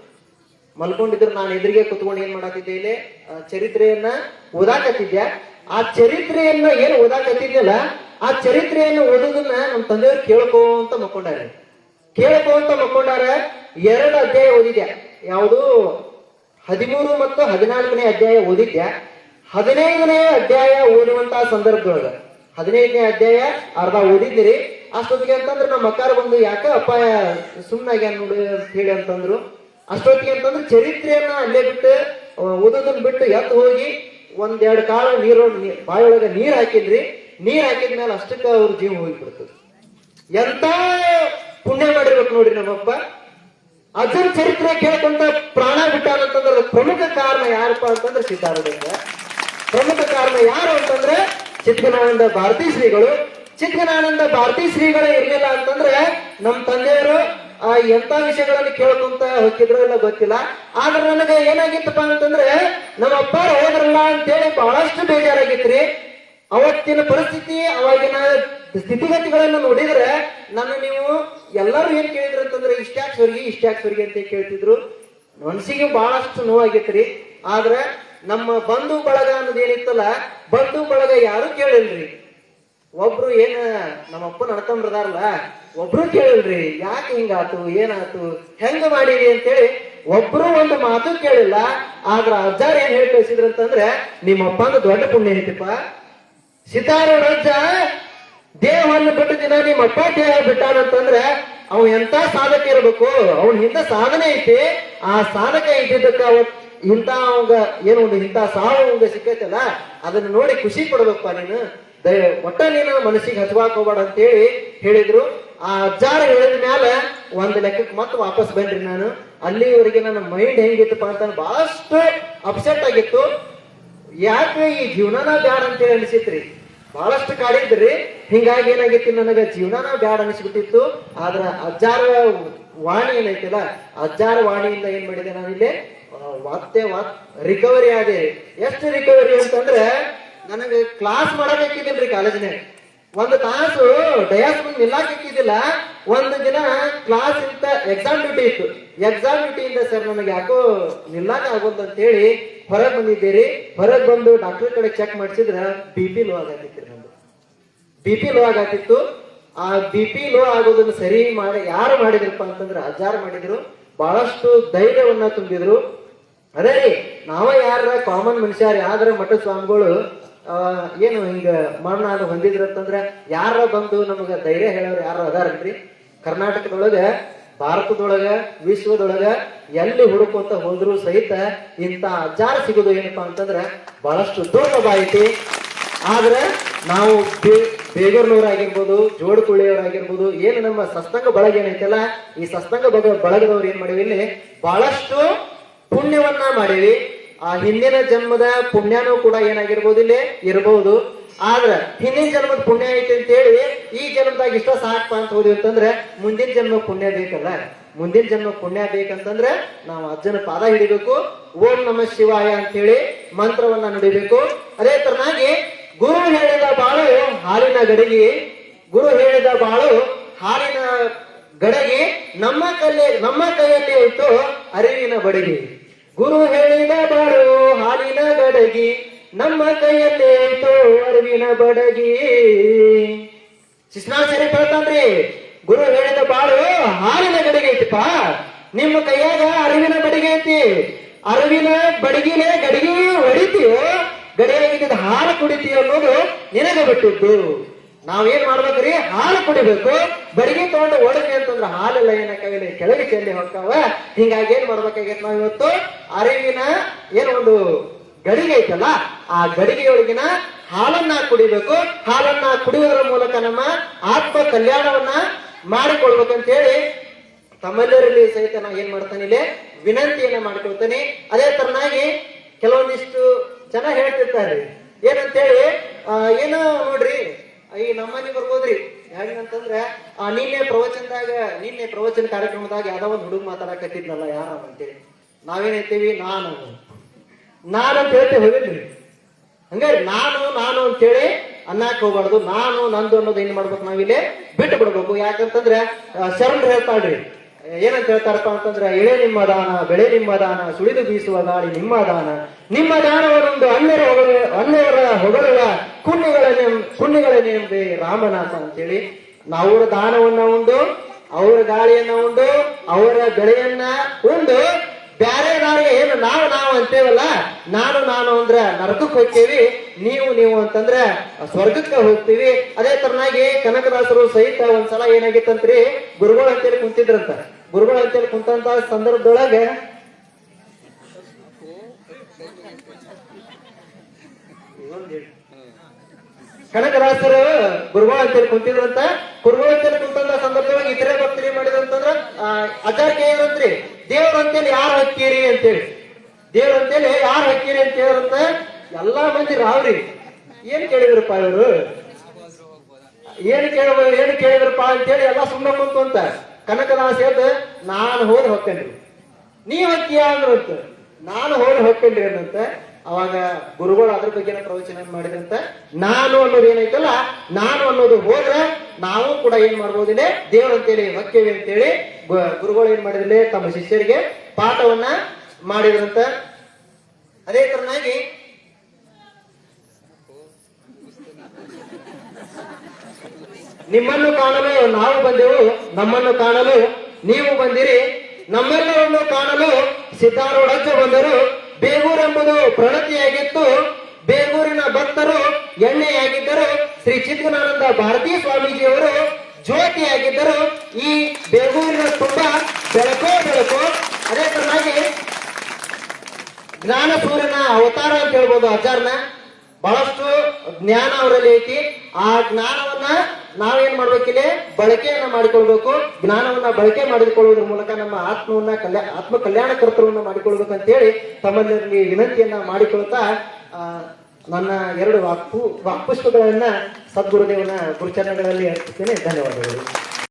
ಮಲ್ಕೊಂಡಿದ್ರು, ನಾನು ಎದುರಿಗೆ ಕುತ್ಕೊಂಡು ಏನ್ ಮಾಡಾತಿದ್ದೆ ಇಲ್ಲಿ? ಚರಿತ್ರೆಯನ್ನ ಓದಾಕತ್ತಿದ್ದೆ. ಆ ಚರಿತ್ರೆಯನ್ನ ಏನು ಓದಾಕತ್ತಿದ್ಯಲ್ಲ ಆ ಚರಿತ್ರೆಯನ್ನು ಓದೋದನ್ನ ನಮ್ಮ ತಂದೆಯವರು ಕೇಳ್ಕೊಂತ ಮಕ್ಕೊಂಡಾರೆ. ಕೇಳ್ಕೊಂತ ಮಕ್ಕೊಂಡಾರ ಎರಡು ಅಧ್ಯಾಯ ಓದಿದ್ಯಾ ಯಾವುದು? ಹದಿಮೂರು ಮತ್ತು ಹದಿನಾಲ್ಕನೇ ಅಧ್ಯಾಯ ಓದಿದ್ಯಾ ಹದಿನೈದನೇ ಅಧ್ಯಾಯ ಓದುವಂತಹ ಸಂದರ್ಭದೊಳಗ. ಹದಿನೈದನೇ ಅಧ್ಯಾಯ ಅರ್ಧ ಓದಿದ್ದೀರಿ. ಅಷ್ಟೊತ್ತಿಗೆ ಅಂತಂದ್ರೆ ನಮ್ಮ ಅಕ್ಕಾರ ಬಂದು ಯಾಕ ಸುಮ್ಮನೆ ಸುಮ್ಮನಾಗ್ಯಾನ ನೋಡಿ ಅಂತ ಹೇಳಿ ಅಂತಂದ್ರು. ಅಷ್ಟೊತ್ತಿಗೆ ಅಂತಂದ್ರೆ ಚರಿತ್ರೆಯನ್ನ ಅಲ್ಲೇ ಬಿಟ್ಟು ಓದೋದನ್ನ ಬಿಟ್ಟು ಎತ್ತು ಹೋಗಿ ಒಂದೆರಡು ಕಾಲ ನೀರು ಬಾಯೊಳಗೆ ನೀರ್ ಹಾಕಿದ್ರಿ. ನೀರ್ ಹಾಕಿದ್ಮೇಲೆ ಅಷ್ಟಕ್ಕೆ ಅವ್ರ ಜೀವ ಹೋಗಿಬಿಡ್ತದೆ. ಎಂತ ಪುಣ್ಯ ಮಾಡಿರ್ಬೇಕು ನೋಡ್ರಿ ನಮ್ಮಪ್ಪ. ಅಜ್ಜನ ಚರಿತ್ರೆ ಕೇಳ್ಕೊಂತ ಪ್ರಾಣ ಬಿಟ್ಟಾನಂತಂದ್ರೆ ಪ್ರಮುಖ ಕಾರಣ ಯಾರಪ್ಪ ಅಂತಂದ್ರೆ ಸಿದ್ಧಾರೂಢ ಪ್ರಮುಖ ಕಾರಣ ಯಾರು ಅಂತಂದ್ರೆ ಸಿದ್ಧನಾರಾಯಣ ಭಾರತೀ ಶ್ರೀಗಳು. ಚಿತ್ಕನಾನಂದ ಭಾರತೀ ಶ್ರೀಗಳೇ ಇರ್ಲಿಲ್ಲ ಅಂತಂದ್ರೆ ನಮ್ಮ ತಂದೆಯವರು ಆ ಎಂತ ವಿಷಯಗಳನ್ನು ಕೇಳ್ಕೊಂತ ಹೋಗಿದ್ರು ಇಲ್ಲ ಗೊತ್ತಿಲ್ಲ. ಆದ್ರೆ ನನಗೆ ಏನಾಗಿತ್ತಪ್ಪ ಅಂತಂದ್ರೆ ನಮ್ಮ ಅಪ್ಪ ಹೋದ್ರಲ್ಲ ಅಂತೇಳಿ ಬಹಳಷ್ಟು ಬೇಜಾರಾಗಿತ್ರಿ. ಅವತ್ತಿನ ಪರಿಸ್ಥಿತಿ, ಅವಾಗಿನ ಸ್ಥಿತಿಗತಿಗಳನ್ನು ನೋಡಿದ್ರೆ ನನ್ನ ನೀವು ಎಲ್ಲರೂ ಏನ್ ಕೇಳಿದ್ರು ಅಂತಂದ್ರೆ ಇಷ್ಟ್ಯಾಕ್ ಸ್ವರ್ಗಿ ಇಷ್ಟ್ಯಾಕ್ ಸ್ವರ್ಗಿ ಅಂತ ಕೇಳ್ತಿದ್ರು. ಮನಸ್ಸಿಗೆ ಬಹಳಷ್ಟು ನೋವಾಗಿತ್ರಿ. ಆದ್ರೆ ನಮ್ಮ ಬಂಧು ಬಳಗ ಅನ್ನೋದು ಏನಿತ್ತಲ್ಲ ಬಂಧು ಬಳಗ ಯಾರು ಕೇಳಿಲ್ರಿ. ಒಬ್ರು ಏನ ನಮ್ಮ ಅಪ್ಪನ ಒಬ್ರು ಕೇಳಿಲ್ರಿ, ಯಾಕೆ ಹಿಂಗಾತು, ಏನಾತು, ಹೆಂಗ ಮಾಡಿರಿ ಅಂತೇಳಿ ಒಬ್ರು ಒಂದು ಮಾತು ಕೇಳಿಲ್ಲ. ಆದ್ರ ಅಜ್ಜಾರ್ ಏನ್ ಹೇಳಿ ಕಳಿಸಿದ್ರು ಅಂತಂದ್ರೆ ನಿಮ್ಮ ಅಪ್ಪ ಅಂದ್ರೆ ದೊಡ್ಡ ಪುಣ್ಯ ಐತಿಪ್ಪ. ಸಿತಾರ ಅಜ್ಜ, ದೇಹವನ್ನು ಬಿಟ್ಟ ದಿನ ನಿಮ್ಮ ಅಪ್ಪ ದೇಹ ಬಿಟ್ಟಾನಂತಂದ್ರೆ ಅವ್ ಎಂತ ಸಾಧಕ ಇರಬೇಕು? ಅವನ ಹಿಂದೆ ಸಾಧನೆ ಐತಿ. ಆ ಸಾಧಕ ಇದ್ದಿದ್ದಕ್ಕ ಅವ ಇಂತ ಅವಂಗ ಏನು ಒಂದು ಇಂತ ಸಾವು ಅವಂಗ ಸಿಕ್ಕೈತಲ್ಲ, ಅದನ್ನ ನೋಡಿ ಖುಷಿ ಪಡ್ಬೇಕಪ್ಪ ನೀನು. ಒಟ್ಟ ನೀನು ಮನಸ್ಸಿಗೆ ಹಚ್ವಾಕ್ ಹೋಗ್ಬೇಡ ಅಂತೇಳಿ ಹೇಳಿದ್ರು. ಆ ಅಜ್ಜಾರ ಹೇಳಿದ ಮ್ಯಾಲ ಒಂದ್ ಲೆಕ್ಕಕ್ಕೆ ಮತ್ತೆ ವಾಪಸ್ ಬಂದ್ರಿ ನಾನು. ಅಲ್ಲಿವರೆಗೆ ನನ್ನ ಮೈಂಡ್ ಹೆಂಗಿತ್ತಪ್ಪ ಅಂತ ಬಹಳಷ್ಟು ಅಪ್ಸೆಟ್ ಆಗಿತ್ತು. ಯಾಕೆ ಈ ಜೀವನನ ಬ್ಯಾಡ ಅಂತೇಳಿ ಅನಿಸಿತ್ರಿ? ಬಹಳಷ್ಟು ಕಾಡಿದ್ರಿ ಹಿಂಗಾಗಿ ಏನಾಗಿತ್ತು ನನಗೆ ಜೀವನನ ಬ್ಯಾಡ ಅನಿಸ್ಬಿಟ್ಟಿತ್ತು. ಆದ್ರ ಅಜ್ಜಾರ ವಾಣಿ ಏನೈತಿಲ್ಲ ಅಜ್ಜಾರ ವಾಣಿಯಿಂದ ಏನ್ ಮಾಡಿದೆ ನಾನಿಲ್ಲಿ? ಇಲ್ಲಿ ವಾತ್ ರಿಕವರಿ ಆದೆ. ಎಷ್ಟು ರಿಕವರಿ ಅಂತಂದ್ರೆ ನನಗೆ ಕ್ಲಾಸ್ ಮಾಡಬೇಕಿದ್ದಿಲ್ರಿ ಕಾಲೇಜ್ನಾಗ ಒಂದು ತಾಸು ಡಯಾಸ್ ಮುಂದೆ ಒಂದು ದಿನ ಕ್ಲಾಸ್ ಇಂತ ಎಕ್ಸಾಮ್ ಡ್ಯೂಟಿ ಇತ್ತು. ಎಕ್ಸಾಮ್ ಡ್ಯೂಟಿಯಿಂದ ಸರ್ ನನಗೆ ಯಾಕೋ ನಿಲ್ಲಾಕ ಆಗೋದು ಅಂತ ಹೇಳಿ ಹೊರಗೆ ಬಂದಿದ್ದೀರಿ. ಹೊರಗೆ ಬಂದು ಡಾಕ್ಟರ್ ಕಡೆ ಚೆಕ್ ಮಾಡಿಸಿದ್ರೆ ಬಿ ಪಿ ಲೋ ಆಗತ್ತಿತ್ತು ನಂದು ಬಿ ಪಿ ಲೋ ಆಗತ್ತಿತ್ತು. ಆ ಬಿ ಪಿ ಲೋ ಆಗೋದನ್ನ ಸರಿ ಮಾಡಿ ಯಾರು ಮಾಡಿದ್ರಪ್ಪ ಅಂತಂದ್ರೆ ಅಜ್ಜಾರು ಮಾಡಿದ್ರು. ಬಹಳಷ್ಟು ಧೈರ್ಯವನ್ನ ತುಂಬಿದ್ರು. ಅದೇ ರೀ, ನಾವ ಯಾರ ಕಾಮನ್ ಮನುಷ್ಯರು ಯಾವ್ದಾರ ಮಠ ಸ್ವಾಮಿಗಳು ಏನು ಹಿಂಗ ಮರಣ ಅದು ಹೊಂದಿದ್ರು ಅಂತಂದ್ರ ಯಾರ ಬಂದು ನಮಗ ಧೈರ್ಯ ಹೇಳೋರು ಯಾರು ಅದಾರಲ್ರಿ ಕರ್ನಾಟಕದೊಳಗ, ಭಾರತದೊಳಗ, ವಿಶ್ವದೊಳಗ ಎಲ್ಲಿ ಹುಡುಕೋತ ಹೋದ್ರು ಸಹಿತ ಇಂಥ ಅಜ್ಜಾರ ಸಿಗೋದು ಏನಪ್ಪಾ ಅಂತಂದ್ರೆ ಬಹಳಷ್ಟು ದೂರವಾಯಿತು ಆದ್ರೆ ನಾವು ಬೇಗೂರ್ನವ್ರಾಗಿರ್ಬೋದು ಜೋಡಕುಳಿಯವರಾಗಿರ್ಬೋದು ಏನು ನಮ್ಮ ಸಸ್ತಂಗ ಬಳಗ ಏನೈತಲ್ಲ, ಈ ಸಸ್ತಂಗ ಬಳಗದವ್ರು ಏನ್ ಮಾಡಿವಿ ಇಲ್ಲಿ? ಬಹಳಷ್ಟು ಪುಣ್ಯವನ್ನ ಮಾಡಿವಿ. ಆ ಹಿಂದಿನ ಜನ್ಮದ ಪುಣ್ಯನೂ ಕೂಡ ಏನಾಗಿರ್ಬೋದು ಇಲ್ಲಿ ಇರಬಹುದು ಆದ್ರ ಹಿಂದಿನ ಜನ್ಮದ ಪುಣ್ಯ ಐತಿ ಅಂತ ಹೇಳಿ ಈ ಜನ್ಮದಾಗ ಇಷ್ಟ ಸಾಕಪ್ಪ ಅಂತ ಹೋದ್ವಿ ಅಂತಂದ್ರೆ ಮುಂದಿನ ಜನ್ಮ ಪುಣ್ಯ ಬೇಕಲ್ಲ. ಮುಂದಿನ ಜನ್ಮ ಪುಣ್ಯ ಬೇಕಂತಂದ್ರೆ ನಾವು ಅಜ್ಜನ ಪಾದ ಹಿಡಿಬೇಕು. ಓಂ ನಮ ಶಿವಾಯ ಅಂತ ಹೇಳಿ ಮಂತ್ರವನ್ನ ನಡಿಬೇಕು. ಅದೇ ತರನಾಗಿ ಗುರು ಹೇಳಿದ ಬಾಳು ಹಾಲಿನ ಗಡಿಗೆ. ಗುರು ಹೇಳಿದ ಬಾಳು ಹಾಲಿನ ಗಡಗಿ ನಮ್ಮ ಕಲ್ಲಿ ನಮ್ಮ ಕೈಯಲ್ಲಿ ಇಟ್ಟು ಅರಿವಿನ ಬಡಗಿ. ಗುರು ಹೇಳಿದ ಬಾಳು ಹಾಲಿನ ಗಡಗಿ, ನಮ್ಮ ಕೈಯಲ್ಲೇ ತೋ ಅರಿವಿನ ಬಡಗಿ. ಶಿಷ್ಣಾಚಾರ್ಯ ಹೇಳ್ತಾನ್ರಿ ಗುರು ಹೇಳಿದ ಬಾಳು ಹಾಲಿನ ಗಡಿಗೆ ಐತಿಪ್ಪ. ನಿಮ್ಮ ಕೈಯಾಗ ಅರಿವಿನ ಬಡಿಗೆ ಐತಿ. ಅರಿವಿನ ಬಡಗಿನ ಗಡಿಗೆ ಹೊಡಿತೀವೋ ಗಡಿಯಾಗಿದ್ದ ಹಾಲು ಕುಡಿತೀವಿ ಅನ್ನೋದು ನಿನಗೆ ಬಿಟ್ಟಿದ್ದು. ನಾವೇನ್ ಮಾಡ್ಬೇಕ್ರಿ? ಹಾಲು ಕುಡಿಬೇಕು, ಬಡಗಿ ತಗೊಂಡು ಅಂತಂದ್ರೆ ಹಾಲೆಲ್ಲ ಏನಕ್ಕಾಗಲಿ ಕೆಳಗೆ ಚೆಲ್ಲಿ ಹೋಗ್ತಾವ ಹಿಂಗಾಗಿ ಏನ್ ಮಾಡ್ಬೇಕಾಗೈತೆ ನಾವ್ ಇವತ್ತು? ಅರಿವಿನ ಏನು ಒಂದು ಗಡಿಗೆ ಐತಲ್ಲ, ಆ ಗಡಿಗೆಯೊಳಗಿನ ಹಾಲನ್ನ ಕುಡಿಬೇಕು. ಹಾಲನ್ನ ಕುಡಿಯುವುದರ ಮೂಲಕ ನಮ್ಮ ಆತ್ಮ ಕಲ್ಯಾಣವನ್ನ ಮಾಡಿಕೊಳ್ಬೇಕಂತ ಹೇಳಿ ತಮ್ಮೆಲ್ಲರಲ್ಲಿ ಸಹಿತ ನಾ ಏನ್ ಮಾಡ್ತಾನೆ ಇಲ್ಲಿ ವಿನಂತಿಯನ್ನ ಮಾಡ್ಕೊಳ್ತಾನೆ. ಅದೇ ತರನಾಗಿ ಕೆಲವೊಂದಿಷ್ಟು ಜನ ಹೇಳ್ತಿರ್ತಾರೆ. ಏನಂತೇಳಿ ಏನೋ ನೋಡ್ರಿ, ಈ ನಮ್ಮನೆ ಬರ್ಬೋದ್ರಿ. ಹೆಂಗಂತಂದ್ರೆ, ಆ ನಿನ್ನೆ ಪ್ರವಚನದಾಗ, ನಿನ್ನೆ ಪ್ರವಚನ ಕಾರ್ಯಕ್ರಮದಾಗ ಯಾವ್ದೋ ಒಂದು ಹುಡುಗ ಮಾತಾಡಕತ್ತಿದ್ನಲ್ಲ ಯಾರ ಅಂತೇಳಿ. ನಾವೇನ್ ಹೇಳ್ತೀವಿ? ನಾನು. ನಾನು ಅಂತ ಹೇಳ್ತೇವೆ ಹೋಗಿದ್ರಿ ಹಂಗಾರೆ ನಾನು ನಾನು ಅಂತೇಳಿ ಅನ್ನಕ್ ಹೋಗ್ಬಾರ್ದು. ನಾನು, ನಂದು ಅನ್ನೋದು ಏನ್ ಮಾಡ್ಬೇಕು ನಾವಿಲ್ಲಿ ಬಿಟ್ಟು ಬಿಡ್ಬೇಕು. ಯಾಕಂತಂದ್ರೆ ಶರಣ್ ಹೇಳ್ತಾಳ್ರಿ ಏನಂತ ಹೇಳ್ತಾರಪ್ಪ ಅಂತಂದ್ರೆ, ಎಳೆ ನಿಮ್ಮ ದಾನ, ಬೆಳೆ ನಿಮ್ಮ ದಾನ, ಸುಳಿದು ಬೀಸುವ ಗಾಳಿ ನಿಮ್ಮ ದಾನ. ನಿಮ್ಮ ದಾನವನ್ನೊಂದು ಅನ್ಯರ ಹೊಗಳ, ಅನ್ಯರ ಹೊಗಳುವ ಕುಣ್ಣಿಗಳ ಕುಣ್ಣಿಗಳನ್ನೆಂಬೆ ರಾಮನಾಥ ಅಂತೇಳಿ ನಾವರ ದಾನವನ್ನ ಉಂಡು, ಅವರ ಗಾಳಿಯನ್ನ ಉಂಡು, ಅವರ ಬೆಳೆಯನ್ನ ಉಂಡು ಬ್ಯಾರೆ ದಾರಿಗೆ ಏನು ನಾವು ನಾವು ಅಂತೇವಲ್ಲ, ನಾನು ನಾನು ಅಂದ್ರ ನರಕಕ್ಕೆ ಹೋಗ್ತೀವಿ, ನೀವು ನೀವು ಅಂತಂದ್ರೆ ಸ್ವರ್ಗಕ್ಕೆ ಹೋಗ್ತೀವಿ. ಅದೇ ತರನಾಗಿ ಕನಕದಾಸರು ಸಹಿತ ಒಂದ್ಸಲ ಏನಾಗಿತ್ತಂತ್ರಿ? ಗುರುಗಳು ಅಂತೇಳಿ ಕುಂತಿದ್ರಂತ. ಗುರುಗಳು ಅಂತೇಳಿ ಕುಂತಂತ ಸಂದರ್ಭದೊಳಗೆ ಕನಕದಾಸರು ಗುರುಗಳು ಅಂತೇಳಿ ಕುಂತಿದ್ರಂತ. ಗುರುಗಳು ಅಂತೇಳಿ ಕುಂತಂತ ಸಂದರ್ಭದೊಳಗೆ ಇತರೆ ಅಂತಂದ್ರ ಅಚಾರ್ಯ ಏನಂತ್ರಿ ದೇವ್ರ ಅಂತೇಳಿ ಯಾರು ಹಕ್ಕೀರಿ ಅಂತೇಳಿ. ದೇವ್ರ ಅಂತೇಳಿ ಯಾರು ಹಕ್ಕಿರಿ ಅಂತ ಹೇಳಂತ ಎಲ್ಲಾ ಮಂದಿ ರಾವ್ರಿ. ಏನ್ ಕೇಳಿದ್ರಪ್ಪ ಇವರು? ಏನ್ ಕೇಳ, ಏನ್ ಕೇಳಿದ್ರಪ್ಪ ಅಂತೇಳಿ ಎಲ್ಲ ಸುಮ್ಮನೆ ಕುಂತು ಅಂತ. ಕನಕದಾಸ ಎದ್ದು ನಾನು ಹೋಗಿ ಹೊಕ್ಕೇನ್ರಿ. ನೀವ್ ಹಕ್ಕಿಯ ಅಂದ್ರಂತ ನಾನು ಹೋಗಿ ಹೊಕ್ಕೇನ್ರಿ ಅನ್ನಂತ ಅವಾಗ ಗುರುಗಳು ಅದ್ರ ಬಗ್ಗೆ ಪ್ರವಚನ ಮಾಡಿದಂತ ನಾನು ಅನ್ನೋದು ಏನೈತಲ್ಲ ನಾನು ಅನ್ನೋದು ಹೋದ್ರೆ ನಾವು ಕೂಡ ಏನ್ ಮಾಡ್ಬೋದಿಲ್ಲ ದೇವ್ರ ಅಂತೇಳಿ ಹೊಕ್ಕೇವಿ ಅಂತೇಳಿ ಗುರುಗಳು ಏನ್ ಮಾಡಿದ್ರೆ ತಮ್ಮ ಶಿಷ್ಯರಿಗೆ ಪಾಠವನ್ನ ಮಾಡಿದ್ರಂತ. ಅದೇ ತರನಾಗಿ ನಿಮ್ಮನ್ನು ಕಾಣಲು ನಾವು ಬಂದೆವು, ನಮ್ಮನ್ನು ಕಾಣಲು ನೀವು ಬಂದಿರಿ. ನಮ್ಮೆಲ್ಲರನ್ನು ಕಾಣಲು ಸಿದ್ಧಾರೂಢಕ್ಕೆ ಬಂದರು. ಬೇಗೂರೆಂಬುದು ಪ್ರಣತಿಯಾಗಿತ್ತು ಬೇಗೂರಿನ ಭಕ್ತರು, ಎಣ್ಣೆಯಾಗಿದ್ದರು. ಶ್ರೀ ಚಿದ್ಗನಾನಂದ ಭಾರತೀ ಸ್ವಾಮೀಜಿಯವರು ಜ್ಯೋತಿಯಾಗಿದ್ದರು. ಈ ಬೇಗೂರಿನ ತುಂಬ ಬೆಳಕೋ ಬೆಳಕು. ಅದೇ ತರನಾಗಿ ಜ್ಞಾನ ಸೂರ್ಯನ ಅವತಾರ ಅಂತ ಹೇಳ್ಬೋದು ಅಜ್ಜಾರ್ನ ಬಹಳಷ್ಟು ಜ್ಞಾನ ಅವರಲ್ಲಿ ಐತಿ. ಆ ಜ್ಞಾನವನ್ನ ನಾವೇನ್ ಮಾಡ್ಬೇಕಿಲ್ಲಿ? ಬಳಕೆಯನ್ನ ಮಾಡಿಕೊಳ್ಬೇಕು. ಜ್ಞಾನವನ್ನ ಬಳಕೆ ಮಾಡಿಕೊಳ್ಳುವುದ್ರ ಮೂಲಕ ನಮ್ಮ ಆತ್ಮವನ್ನ ಕಲ್ಯಾ ಆತ್ಮ ಕಲ್ಯಾಣ ಕರ್ತೃವನ್ನ ಮಾಡಿಕೊಳ್ಬೇಕು ಅಂತ ಹೇಳಿ ತಮ್ಮಲ್ಲಿ ವಿನಂತಿಯನ್ನ ಮಾಡಿಕೊಳ್ತಾ ನನ್ನ ಎರಡು ವಾಕ್ಪು ವಾಕ್ಪುಷ್ಪಗಳನ್ನ ಸದ್ಗುರುದೇವನ ಗುರುಚರಣಗಳಲ್ಲಿ ಅರ್ಪಿಸ್ತೇನೆ. ಧನ್ಯವಾದಗಳು.